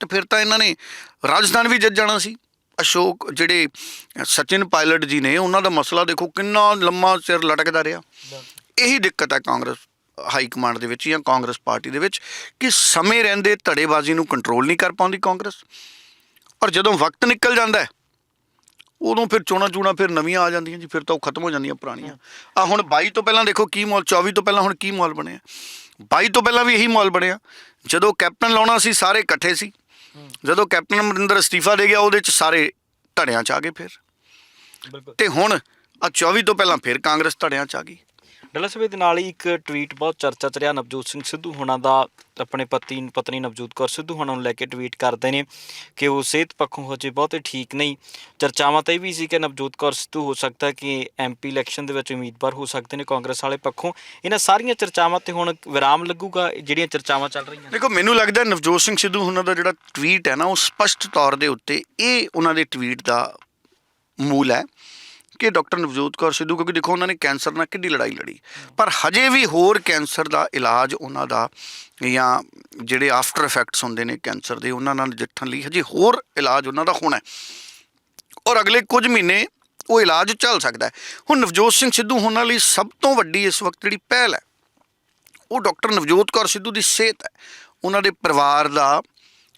ਤੇ ਫਿਰ ਤਾਂ ਇਹਨਾਂ ਨੇ ਰਾਜਸਥਾਨ ਵੀ ਜਿੱਤ ਜਾਣਾ ਸੀ। ਅਸ਼ੋਕ ਜਿਹੜੇ ਸਚਿਨ ਪਾਇਲਟ ਜੀ ਨੇ ਉਹਨਾਂ ਦਾ ਮਸਲਾ ਦੇਖੋ ਕਿੰਨਾ ਲੰਮਾ ਚਿਰ ਲਟਕਦਾ ਰਿਹਾ। ਇਹੀ ਦਿੱਕਤ ਹੈ ਕਾਂਗਰਸ ਹਾਈ ਕਮਾਂਡ ਦੇ ਵਿੱਚ ਜਾਂ ਕਾਂਗਰਸ ਪਾਰਟੀ ਦੇ ਵਿੱਚ ਕਿ ਸਮੇਂ ਰਹਿੰਦੇ ਧੜੇਬਾਜ਼ੀ ਨੂੰ ਕੰਟਰੋਲ ਨਹੀਂ ਕਰ ਪਾਉਂਦੀ ਕਾਂਗਰਸ। ਔਰ ਜਦੋਂ ਵਕਤ ਨਿਕਲ ਜਾਂਦਾ ਉਦੋਂ ਫਿਰ ਚੋਣਾ ਚੂਣਾ ਫਿਰ ਨਵੀਆਂ ਆ ਜਾਂਦੀਆਂ ਜੀ ਫਿਰ ਤਾਂ ਉਹ ਖਤਮ ਹੋ ਜਾਂਦੀਆਂ ਪੁਰਾਣੀਆਂ। ਆ ਹੁਣ 22 ਤੋਂ ਪਹਿਲਾਂ ਦੇਖੋ ਕੀ ਮਾਹੌਲ 24 ਤੋਂ ਪਹਿਲਾਂ ਹੁਣ ਕੀ ਮਾਹੌਲ ਬਣਿਆ? 22 ਤੋਂ ਪਹਿਲਾਂ ਵੀ ਇਹੀ ਮਾਹੌਲ ਬਣਿਆ। ਜਦੋਂ ਕੈਪਟਨ ਲਾਉਣਾ ਸੀ ਸਾਰੇ ਇਕੱਠੇ ਸੀ। ਜਦੋਂ ਕੈਪਟਨ ਅਮਰਿੰਦਰ ਅਸਤੀਫਾ ਦੇ ਗਿਆ ਉਹਦੇ ਚ ਸਾਰੇ ਧੜਿਆਂ ਚ ਆ ਗਏ ਫਿਰ। ਤੇ ਹੁਣ ਆ 24 ਤੋਂ ਪਹਿਲਾਂ ਫਿਰ ਕਾਂਗਰਸ ਧੜਿਆਂ ਚ ਆ ਗਈ। ਡੱਲਾ ਸਾਹਿਬ ਦੇ ਨਾਲ ਹੀ ਇੱਕ ਟਵੀਟ ਬਹੁਤ ਚਰਚਾ ਚ ਰਿਹਾ। ਨਵਜੋਤ ਸਿੰਘ ਸਿੱਧੂ ਹੋਣਾ ਦਾ ਆਪਣੇ ਪਤੀ, ਪਤਨੀ ਨਵਜੋਤ ਕੌਰ ਸਿੱਧੂ ਹੋਣਾ ਨੂੰ ਲੈ ਕੇ ਟਵੀਟ ਕਰਦੇ ਨੇ ਕਿ ਉਹ ਸਿਹਤ ਪੱਖੋਂ ਹਜੇ ਬਹੁਤੇ ਠੀਕ ਨਹੀਂ। ਚਰਚਾਵਾਂ ਤਾਂ ਇਹ ਵੀ ਸੀ ਕਿ ਨਵਜੋਤ ਕੌਰ ਸਿੱਧੂ ਹੋ ਸਕਦਾ ਹੈ ਕਿ ਐਮਪੀ ਇਲੈਕਸ਼ਨ ਦੇ ਵਿੱਚ ਉਮੀਦਵਾਰ ਹੋ ਸਕਦੇ ਨੇ ਕਾਂਗਰਸ ਵਾਲੇ ਪੱਖੋਂ। ਇਹਨਾਂ ਸਾਰੀਆਂ ਚਰਚਾਵਾਂ ਤੇ ਹੁਣ ਵਿਰਾਮ ਲੱਗੂਗਾ, ਜਿਹੜੀਆਂ ਚਰਚਾਵਾਂ ਚੱਲ ਰਹੀਆਂ ਦੇਖੋ, ਮੈਨੂੰ ਲੱਗਦਾ ਨਵਜੋਤ ਸਿੰਘ ਸਿੱਧੂ ਉਹਨਾਂ ਦਾ ਜਿਹੜਾ ਟਵੀਟ ਹੈ ਨਾ, ਉਹ ਸਪਸ਼ਟ ਤੌਰ ਦੇ ਉੱਤੇ ਇਹ ਉਹਨਾਂ ਦੇ ਟਵੀਟ ਦਾ ਮੂਲ ਹੈ। ਕਿ ਡਾਕਟਰ ਨਵਜੋਤ ਕੌਰ ਸਿੱਧੂ, ਕਿਉਂਕਿ ਦੇਖੋ ਉਹਨਾਂ ਨੇ ਕੈਂਸਰ ਨਾਲ ਕਿੰਨੀ ਲੜਾਈ ਲੜੀ। ਪਰ ਹਜੇ ਵੀ ਹੋਰ ਕੈਂਸਰ ਦਾ ਇਲਾਜ ਉਹਨਾਂ ਦਾ ਜਾਂ ਜਿਹੜੇ ਆਫਟਰ ਇਫੈਕਟਸ ਹੁੰਦੇ ਨੇ ਕੈਂਸਰ ਦੇ, ਉਹਨਾਂ ਨਾਲ ਨਜਿੱਠਣ ਲਈ ਹਜੇ ਹੋਰ ਇਲਾਜ ਉਹਨਾਂ ਦਾ ਹੋਣਾ ਹੈ। ਔਰ ਅਗਲੇ ਕੁਝ ਮਹੀਨੇ ਉਹ ਇਲਾਜ ਚੱਲ ਸਕਦਾ ਹੈ। ਹੁਣ ਨਵਜੋਤ ਸਿੰਘ ਸਿੱਧੂ ਹੋਣਾ ਲਈ ਸਭ ਤੋਂ ਵੱਡੀ ਇਸ ਵਕਤ ਜਿਹੜੀ ਪਹਿਲ ਹੈ, ਉਹ ਡਾਕਟਰ ਨਵਜੋਤ ਕੌਰ ਸਿੱਧੂ ਦੀ ਸਿਹਤ ਹੈ। ਉਹਨਾਂ ਦੇ ਪਰਿਵਾਰ ਦਾ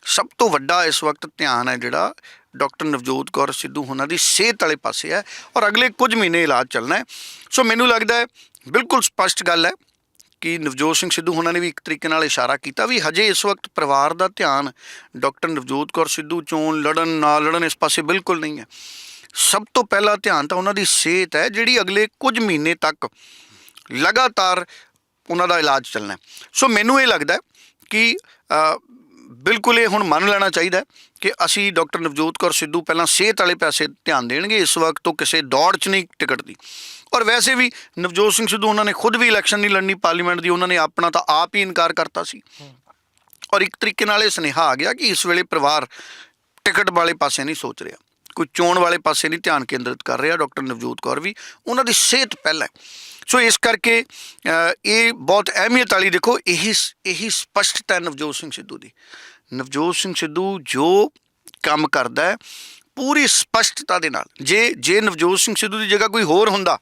ਸਭ ਤੋਂ ਵੱਡਾ ਇਸ ਵਕਤ ਧਿਆਨ ਹੈ ਜਿਹੜਾ ਡਾਕਟਰ ਨਵਜੋਤ ਕੌਰ ਸਿੱਧੂ ਉਹਨਾਂ ਦੀ ਸਿਹਤ ਵਾਲੇ ਪਾਸੇ ਹੈ ਔਰ ਅਗਲੇ ਕੁਝ ਮਹੀਨੇ ਇਲਾਜ ਚੱਲਣਾ ਹੈ। ਸੋ ਮੈਨੂੰ ਲੱਗਦਾ ਹੈ, ਬਿਲਕੁਲ ਸਪਸ਼ਟ ਗੱਲ ਹੈ ਕਿ ਨਵਜੋਤ ਸਿੰਘ ਸਿੱਧੂ ਉਹਨਾਂ ਨੇ ਵੀ ਇੱਕ ਤਰੀਕੇ ਨਾਲ ਇਸ਼ਾਰਾ ਕੀਤਾ ਵੀ ਹਜੇ ਇਸ ਵਕਤ ਪਰਿਵਾਰ ਦਾ ਧਿਆਨ ਡਾਕਟਰ ਨਵਜੋਤ ਕੌਰ ਸਿੱਧੂ ਚੋਣ ਲੜਨ ਨਾ ਲੜਨ ਇਸ ਪਾਸੇ ਬਿਲਕੁਲ ਨਹੀਂ ਹੈ। ਸਭ ਤੋਂ ਪਹਿਲਾ ਧਿਆਨ ਤਾਂ ਉਹਨਾਂ ਦੀ ਸਿਹਤ ਹੈ ਜਿਹੜੀ ਅਗਲੇ ਕੁਝ ਮਹੀਨੇ ਤੱਕ ਲਗਾਤਾਰ ਉਹਨਾਂ ਦਾ ਇਲਾਜ ਚੱਲਣਾ ਸੋ ਮੈਨੂੰ ਇਹ ਲੱਗਦਾ ਕਿ ਬਿਲਕੁਲ ਇਹ ਹੁਣ ਮੰਨ ਲੈਣਾ ਚਾਹੀਦਾ ਕਿ ਅਸੀਂ ਡਾਕਟਰ ਨਵਜੋਤ ਕੌਰ ਸਿੱਧੂ ਪਹਿਲਾਂ ਸਿਹਤ ਵਾਲੇ ਪਾਸੇ ਧਿਆਨ ਦੇਣਗੇ ਇਸ ਵਕਤ ਉਹ ਕਿਸੇ ਦੌੜ 'ਚ ਨਹੀਂ ਟਿਕਟ ਦੀ। ਔਰ ਵੈਸੇ ਵੀ ਨਵਜੋਤ ਸਿੰਘ ਸਿੱਧੂ ਉਹਨਾਂ ਨੇ ਖੁਦ ਵੀ ਇਲੈਕਸ਼ਨ ਨਹੀਂ ਲੜਨੀ, ਪਾਰਲੀਮੈਂਟ ਦੀ ਉਹਨਾਂ ਨੇ ਆਪਣਾ ਤਾਂ ਆਪ ਹੀ ਇਨਕਾਰ ਕਰਤਾ ਸੀ। ਔਰ ਇੱਕ ਤਰੀਕੇ ਨਾਲ ਇਹ ਸੁਨੇਹਾ ਆ ਗਿਆ ਕਿ ਇਸ ਵੇਲੇ ਪਰਿਵਾਰ ਟਿਕਟ ਵਾਲੇ ਪਾਸੇ ਨਹੀਂ ਸੋਚ ਰਿਹਾ। ਕੋਈ ਚੋਣ ਵਾਲੇ ਪਾਸੇ ਨਹੀਂ ਧਿਆਨ ਕੇਂਦਰਿਤ ਕਰ ਰਿਹਾ ਡਾਕਟਰ ਨਵਜੋਤ ਕੌਰ ਵੀ। ਉਹਨਾਂ ਦੀ ਸਿਹਤ ਪਹਿਲਾਂ ਸੋ ਇਸ ਕਰਕੇ ਇਹ ਬਹੁਤ ਅਹਿਮੀਅਤ ਵਾਲੀ ਦੇਖੋ ਇਹੀ ਇਹੀ ਸਪਸ਼ਟਤਾ ਨਵਜੋਤ ਸਿੰਘ ਸਿੱਧੂ ਦੀ। ਨਵਜੋਤ ਸਿੰਘ ਸਿੱਧੂ ਜੋ ਕੰਮ ਕਰਦਾ ਹੈ ਪੂਰੀ ਸਪਸ਼ਟਤਾ ਦੇ ਨਾਲ ਜੇ ਜੇ ਨਵਜੋਤ ਸਿੰਘ ਸਿੱਧੂ ਦੀ ਜਗ੍ਹਾ ਕੋਈ ਹੋਰ ਹੁੰਦਾ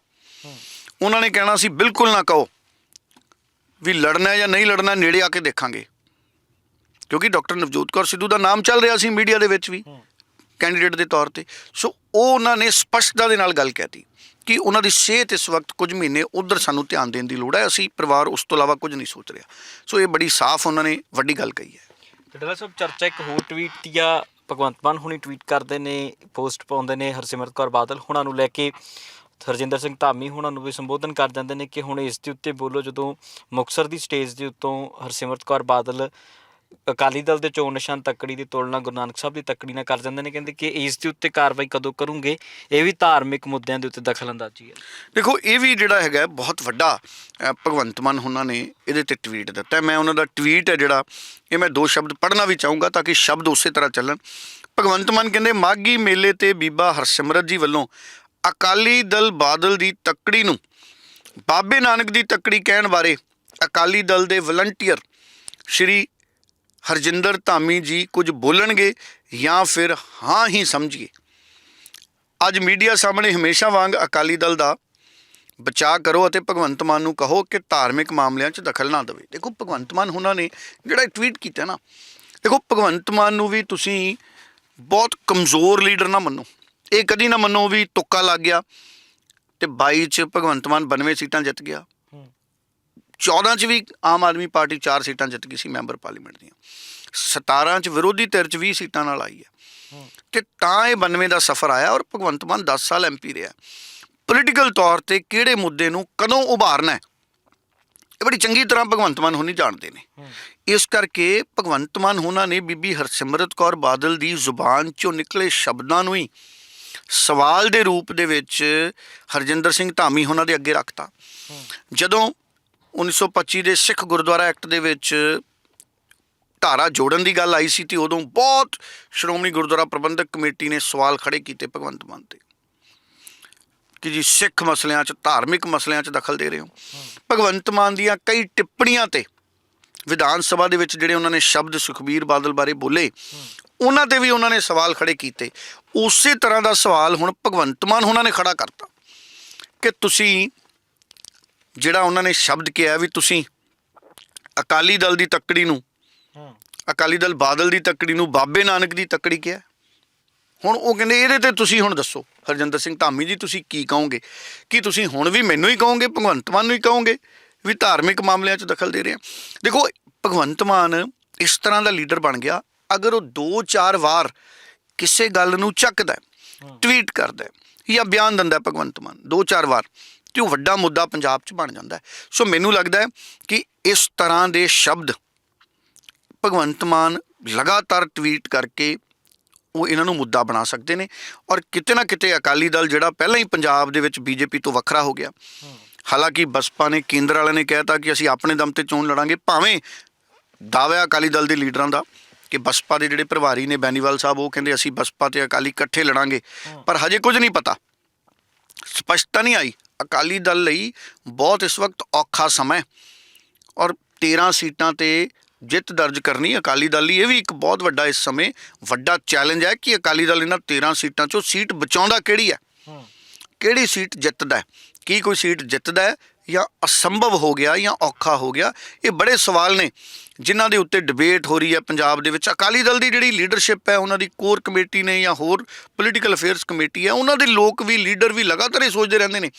ਉਹਨਾਂ ਨੇ ਕਹਿਣਾ ਸੀ ਬਿਲਕੁਲ ਨਾ ਕਹੋ ਵੀ ਲੜਨਾ ਜਾਂ ਨਹੀਂ ਲੜਨਾ ਨੇੜੇ ਆ ਕੇ ਦੇਖਾਂਗੇ। ਕਿਉਂਕਿ ਡਾਕਟਰ ਨਵਜੋਤ ਕੌਰ ਸਿੱਧੂ ਦਾ ਨਾਮ ਚੱਲ ਰਿਹਾ ਸੀ ਮੀਡੀਆ ਦੇ ਵਿੱਚ ਵੀ ਕੈਂਡੀਡੇਟ ਦੇ ਤੌਰ ਤੇ। ਸੋ ਉਹ ਉਹਨਾਂ ਨੇ ਸਪਸ਼ਟਤਾ ਦੇ ਨਾਲ ਗੱਲ ਕਹਿਤੀ। ਕਿ ਉਹਨਾਂ ਦੀ ਸਿਹਤ ਇਸ ਵਕਤ ਕੁਝ ਮਹੀਨੇ ਉਧਰ ਸਾਨੂੰ ਧਿਆਨ ਦੇਣ ਦੀ ਲੋੜ ਹੈ। ਅਸੀਂ ਪਰਿਵਾਰ ਉਸ ਤੋਂ ਇਲਾਵਾ ਕੁਝ ਨਹੀਂ ਸੋਚ ਰਿਹਾ। ਸੋ ਇਹ ਬੜੀ ਸਾਫ਼ ਉਹਨਾਂ ਨੇ ਵੱਡੀ ਗੱਲ ਕਹੀ ਹੈ। ਤੇ ਸਾਹਿਬ, ਚਰਚਾ ਇੱਕ ਹੋਰ ਟਵੀਟ ਦੀ ਆ ਭਗਵੰਤ ਮਾਨ ਹੁਣੀ ਟਵੀਟ ਕਰਦੇ ਨੇ ਪੋਸਟ ਪਾਉਂਦੇ ਨੇ ਹਰਸਿਮਰਤ ਕੌਰ ਬਾਦਲ ਹੁਣਾਂ ਨੂੰ ਲੈ ਕੇ। ਹਰਜਿੰਦਰ ਸਿੰਘ ਧਾਮੀ ਹੁਣਾਂ ਨੂੰ ਵੀ ਸੰਬੋਧਨ ਕਰ ਜਾਂਦੇ ਨੇ ਕਿ ਹੁਣ ਇਸ ਦੇ ਉੱਤੇ ਬੋਲੋ, ਜਦੋਂ ਮੁਕਸਰ ਦੀ ਸਟੇਜ ਦੇ ਉੱਤੋਂ ਹਰਸਿਮਰਤ ਕੌਰ ਬਾਦਲ ਅਕਾਲੀ ਦਲ ਦੇ ਚੋਣ ਨਿਸ਼ਾਨ ਤੱਕੜੀ ਦੀ ਤੁਲਨਾ ਗੁਰੂ ਨਾਨਕ ਸਾਹਿਬ ਦੀ ਤੱਕੜੀ ਨਾਲ ਕਰ ਜਾਂਦੇ ਨੇ, ਕਹਿੰਦੇ ਕਿ ਇਸ ਦੇ ਉੱਤੇ ਕਾਰਵਾਈ ਕਦੋਂ ਕਰੂੰਗੇ? ਇਹ ਵੀ ਧਾਰਮਿਕ ਮੁੱਦਿਆਂ ਦੇ ਉੱਤੇ ਦਖਲਅੰਦਾਜ਼ੀ ਹੈ। ਦੇਖੋ, ਇਹ ਵੀ ਜਿਹੜਾ ਹੈਗਾ ਬਹੁਤ ਵੱਡਾ ਭਗਵੰਤ ਮਾਨ ਉਹਨਾਂ ਨੇ ਇਹਦੇ ਤੇ ਟਵੀਟ ਦਿੱਤਾ। ਮੈਂ ਉਹਨਾਂ ਦਾ ਟਵੀਟ ਹੈ ਜਿਹੜਾ, ਇਹ ਮੈਂ ਦੋ ਸ਼ਬਦ ਪੜ੍ਹਨਾ ਵੀ ਚਾਹੂੰਗਾ ਤਾਂ ਕਿ ਸ਼ਬਦ ਉਸੇ ਤਰ੍ਹਾਂ ਚੱਲਣ। ਭਗਵੰਤ ਮਾਨ ਕਹਿੰਦੇ ਮਾਗੀ ਮੇਲੇ ਤੇ ਬੀਬਾ ਹਰਸਿਮਰਤ ਜੀ ਵੱਲੋਂ ਅਕਾਲੀ ਦਲ ਬਾਦਲ ਦੀ ਤੱਕੜੀ ਨੂੰ, ਬਾਬੇ ਨਾਨਕ ਦੀ ਤੱਕੜੀ ਕਹਿਣ ਬਾਰੇ ਅਕਾਲੀ ਦਲ ਦੇ ਵਲੰਟੀਅਰ ਸ਼੍ਰੀ ਹਰਜਿੰਦਰ ਧਾਮੀ ਜੀ ਕੁਝ ਬੋਲਣਗੇ ਜਾਂ ਫਿਰ ਹਾਂ ਹੀ ਸਮਝੀਏ। ਅੱਜ ਮੀਡੀਆ ਸਾਹਮਣੇ ਹਮੇਸ਼ਾ ਵਾਂਗ ਅਕਾਲੀ ਦਲ ਦਾ ਬਚਾਅ ਕਰੋ ਅਤੇ ਭਗਵੰਤ ਮਾਨ ਨੂੰ ਕਹੋ ਕਿ ਧਾਰਮਿਕ ਮਾਮਲਿਆਂ 'ਚ ਦਖਲ ਨਾ ਦੇਵੇ। ਦੇਖੋ, ਭਗਵੰਤ ਮਾਨ ਉਹਨਾਂ ਨੇ ਜਿਹੜਾ ਟਵੀਟ ਕੀਤਾ ਨਾ, ਦੇਖੋ, ਭਗਵੰਤ ਮਾਨ ਨੂੰ ਵੀ ਤੁਸੀਂ ਬਹੁਤ ਕਮਜ਼ੋਰ ਲੀਡਰ ਨਾ ਮੰਨੋ। ਇਹ ਕਦੀ ਨਾ ਮੰਨੋ ਵੀ ਤੁੱਕਾ ਲੱਗ ਗਿਆ ਤੇ 22 ਚ ਭਗਵੰਤ ਮਾਨ 92 ਸੀਟਾਂ ਜਿੱਤ ਗਿਆ। 14 ਚ ਵੀ ਆਮ ਆਦਮੀ ਪਾਰਟੀ 4 ਸੀਟਾਂ ਜਿੱਤ ਗਈ ਸੀ ਮੈਂਬਰ ਪਾਰਲੀਮੈਂਟ ਦੀਆਂ। 17 ਚ ਵਿਰੋਧੀ ਧਿਰ ਚ 20 ਸੀਟਾਂ ਨਾਲ ਆਈ ਹੈ। ਤੇ ਤਾਂ ਇਹ 92 ਦਾ ਸਫ਼ਰ ਆਇਆ ਔਰ ਭਗਵੰਤ ਮਾਨ 10 ਸਾਲ ਐਮਪੀ ਰਿਹਾ ਪੋਲੀਟੀਕਲ ਤੌਰ ਤੇ ਕਿਹੜੇ ਮੁੱਦੇ ਨੂੰ ਕਦੋਂ ਉਭਾਰਨਾ ਹੈ? ਇਹ ਬੜੀ ਚੰਗੀ ਤਰ੍ਹਾਂ ਭਗਵੰਤ ਮਾਨ ਹੁਣੀ ਜਾਣਦੇ ਨੇ। ਇਸ ਕਰਕੇ ਭਗਵੰਤ ਮਾਨ ਹੁਣਾਂ ਨੇ ਬੀਬੀ ਹਰਸਿਮਰਤ ਕੌਰ ਬਾਦਲ ਦੀ ਜ਼ੁਬਾਨ ਚੋਂ ਨਿਕਲੇ ਸ਼ਬਦਾਂ ਨੂੰ ਹੀ ਸਵਾਲ ਦੇ ਰੂਪ ਦੇ ਵਿੱਚ ਹਰਜਿੰਦਰ ਸਿੰਘ ਧਾਮੀ ਹੁਣਾਂ ਦੇ ਅੱਗੇ ਰੱਖਤਾ। ਜਦੋਂ 1925 ਦੇ ਸਿੱਖ ਗੁਰਦੁਆਰਾ ਐਕਟ ਦੇ ਵਿੱਚ ਧਾਰਾ ਜੋੜਨ ਦੀ ਗੱਲ ਆਈ ਸੀ ਤੇ ਉਦੋਂ ਬਹੁਤ ਸ਼੍ਰੋਮਣੀ ਗੁਰਦੁਆਰਾ ਪ੍ਰਬੰਧਕ ਕਮੇਟੀ ਨੇ ਸਵਾਲ ਖੜੇ ਕੀਤੇ ਭਗਵੰਤ ਮਾਨ ਤੇ ਕਿ ਜੀ ਸਿੱਖ ਮਸਲਿਆਂ 'ਚ, ਧਾਰਮਿਕ ਮਸਲਿਆਂ 'ਚ ਦਖਲ ਦੇ ਰਹੇ ਹੋ। ਭਗਵੰਤ ਮਾਨ ਦੀਆਂ ਕਈ ਟਿੱਪਣੀਆਂ ਤੇ ਵਿਧਾਨ ਸਭਾ ਦੇ ਵਿੱਚ ਜਿਹੜੇ ਉਹਨਾਂ ਨੇ ਸ਼ਬਦ ਸੁਖਬੀਰ ਬਾਦਲ ਬਾਰੇ ਬੋਲੇ, ਉਹਨਾਂ ਤੇ ਵੀ ਉਹਨਾਂ ਨੇ ਸਵਾਲ ਖੜੇ ਕੀਤੇ। ਉਸੇ ਤਰ੍ਹਾਂ ਦਾ ਸਵਾਲ ਹੁਣ ਭਗਵੰਤ ਮਾਨ ਉਹਨਾਂ ਨੇ ਖੜਾ ਕਰਤਾ ਕਿ ਤੁਸੀਂ ਜਿਹੜਾ ਉਹਨਾਂ ਨੇ ਸ਼ਬਦ ਕਿਹਾ ਵੀ ਤੁਸੀਂ ਅਕਾਲੀ ਦਲ ਦੀ ਤੱਕੜੀ ਨੂੰ ਅਕਾਲੀ ਦਲ ਬਾਦਲ ਦੀ ਤੱਕੜੀ ਨੂੰ ਬਾਬੇ ਨਾਨਕ ਦੀ ਤੱਕੜੀ ਕਿਹਾ। ਹੁਣ ਉਹ ਕਹਿੰਦੇ ਇਹਦੇ ਤੇ ਤੁਸੀਂ ਹੁਣ ਦੱਸੋ ਹਰਜਿੰਦਰ ਸਿੰਘ ਧਾਮੀ ਜੀ ਤੁਸੀਂ ਕੀ ਕਹੋਗੇ? ਕੀ ਤੁਸੀਂ ਹੁਣ ਵੀ ਮੈਨੂੰ ਹੀ ਕਹੋਗੇ ਭਗਵੰਤ ਮਾਨ ਨੂੰ ਹੀ ਕਹੋਗੇ ਵੀ ਧਾਰਮਿਕ ਮਾਮਲਿਆਂ 'ਚ ਦਖਲ ਦੇ ਰਹੇ ਆ? ਦੇਖੋ ਭਗਵੰਤ ਮਾਨ ਇਸ ਤਰ੍ਹਾਂ ਦਾ ਲੀਡਰ ਬਣ ਗਿਆ ਅਗਰ ਉਹ ਦੋ ਚਾਰ ਵਾਰ ਕਿਸੇ ਗੱਲ ਨੂੰ ਚੱਕਦਾ ਟਵੀਟ ਕਰਦਾ ਜਾਂ ਬਿਆਨ ਦਿੰਦਾ ਭਗਵੰਤ ਮਾਨ ਦੋ ਚਾਰ ਵਾਰ ਤੇ ਉਹ ਵੱਡਾ ਮੁੱਦਾ ਪੰਜਾਬ 'ਚ ਬਣ ਜਾਂਦਾ ਹੈ। ਸੋ ਮੈਨੂੰ ਲੱਗਦਾ ਹੈ ਕਿ ਇਸ ਤਰ੍ਹਾਂ ਦੇ ਸ਼ਬਦ ਭਗਵੰਤ ਮਾਨ ਲਗਾਤਾਰ ਟਵੀਟ ਕਰਕੇ ਉਹ ਇਹਨਾਂ ਨੂੰ ਮੁੱਦਾ ਬਣਾ ਸਕਦੇ ਨੇ ਔਰ ਕਿਤੇ ਨਾ ਕਿਤੇ ਅਕਾਲੀ ਦਲ ਜਿਹੜਾ ਪਹਿਲਾਂ ਹੀ ਪੰਜਾਬ ਦੇ ਵਿੱਚ ਬੀਜੇਪੀ ਤੋਂ ਵੱਖਰਾ ਹੋ ਗਿਆ। ਹਾਲਾਂਕਿ ਬਸਪਾ ਨੇ ਕੇਂਦਰ ਵਾਲਿਆਂ ਨੇ ਕਹਿਤਾ ਕਿ ਅਸੀਂ ਆਪਣੇ ਦਮ ਤੇ ਚੋਣ ਲੜਾਂਗੇ, ਭਾਵੇਂ ਦਾਅਵਾ ਅਕਾਲੀ ਦਲ ਦੇ ਲੀਡਰਾਂ ਦਾ ਕਿ ਬਸਪਾ ਦੇ ਜਿਹੜੇ ਪ੍ਰਭਾਰੀ ਨੇ ਬੈਨੀਵਾਲ ਸਾਹਿਬ, ਉਹ ਕਹਿੰਦੇ ਅਸੀਂ ਬਸਪਾ ਤੇ ਅਕਾਲੀ ਇਕੱਠੇ ਲੜਾਂਗੇ। ਪਰ ਹਜੇ ਕੁਝ ਨਹੀਂ ਪਤਾ। ਸਪਸ਼ਟਤਾ ਨਹੀਂ ਆਈ ਅਕਾਲੀ ਦਲ ਲਈ ਬਹੁਤ ਇਸ ਵਕਤ ਔਖਾ ਸਮਾਂ ਹੈ ਔਰ 13 ਸੀਟਾਂ ਤੇ ਜਿੱਤ ਦਰਜ ਕਰਨੀ ਅਕਾਲੀ ਦਲ ਲਈ ਇਹ ਵੀ ਇੱਕ ਬਹੁਤ ਵੱਡਾ ਇਸ ਸਮੇਂ ਵੱਡਾ ਚੈਲੰਜ ਹੈ ਕਿ ਅਕਾਲੀ ਦਲ ਇਹਨਾਂ 13 ਸੀਟਾਂ ਚੋਂ ਸੀਟ ਬਚਾਉਂਦਾ ਕਿਹੜੀ ਹੈ। ਕਿਹੜੀ ਸੀਟ ਜਿੱਤਦਾ ਹੈ? ਕੀ ਕੋਈ ਸੀਟ ਜਿੱਤਦਾ ਹੈ? ਜਾਂ ਅਸੰਭਵ ਹੋ ਗਿਆ ਜਾਂ ਔਖਾ ਹੋ ਗਿਆ, ਇਹ ਬੜੇ ਸਵਾਲ ਨੇ, ਜਿਨ੍ਹਾਂ ਦੇ ਉੱਤੇ ਡਿਬੇਟ ਹੋ ਰਹੀ ਹੈ ਪੰਜਾਬ ਦੇ ਵਿੱਚ। ਅਕਾਲੀ ਦਲ ਦੀ ਜਿਹੜੀ ਲੀਡਰਸ਼ਿਪ ਹੈ, ਉਹਨਾਂ ਦੀ ਕੋਰ ਕਮੇਟੀ ਨੇ ਜਾਂ ਹੋਰ ਪੋਲੀਟੀਕਲ ਅਫੇਅਰਸ ਕਮੇਟੀ ਹੈ, ਉਹਨਾਂ ਦੇ ਲੋਕ ਵੀ ਲੀਡਰ ਵੀ ਲਗਾਤਾਰ ਇਹ ਸੋਚਦੇ ਰਹਿੰਦੇ ਨੇ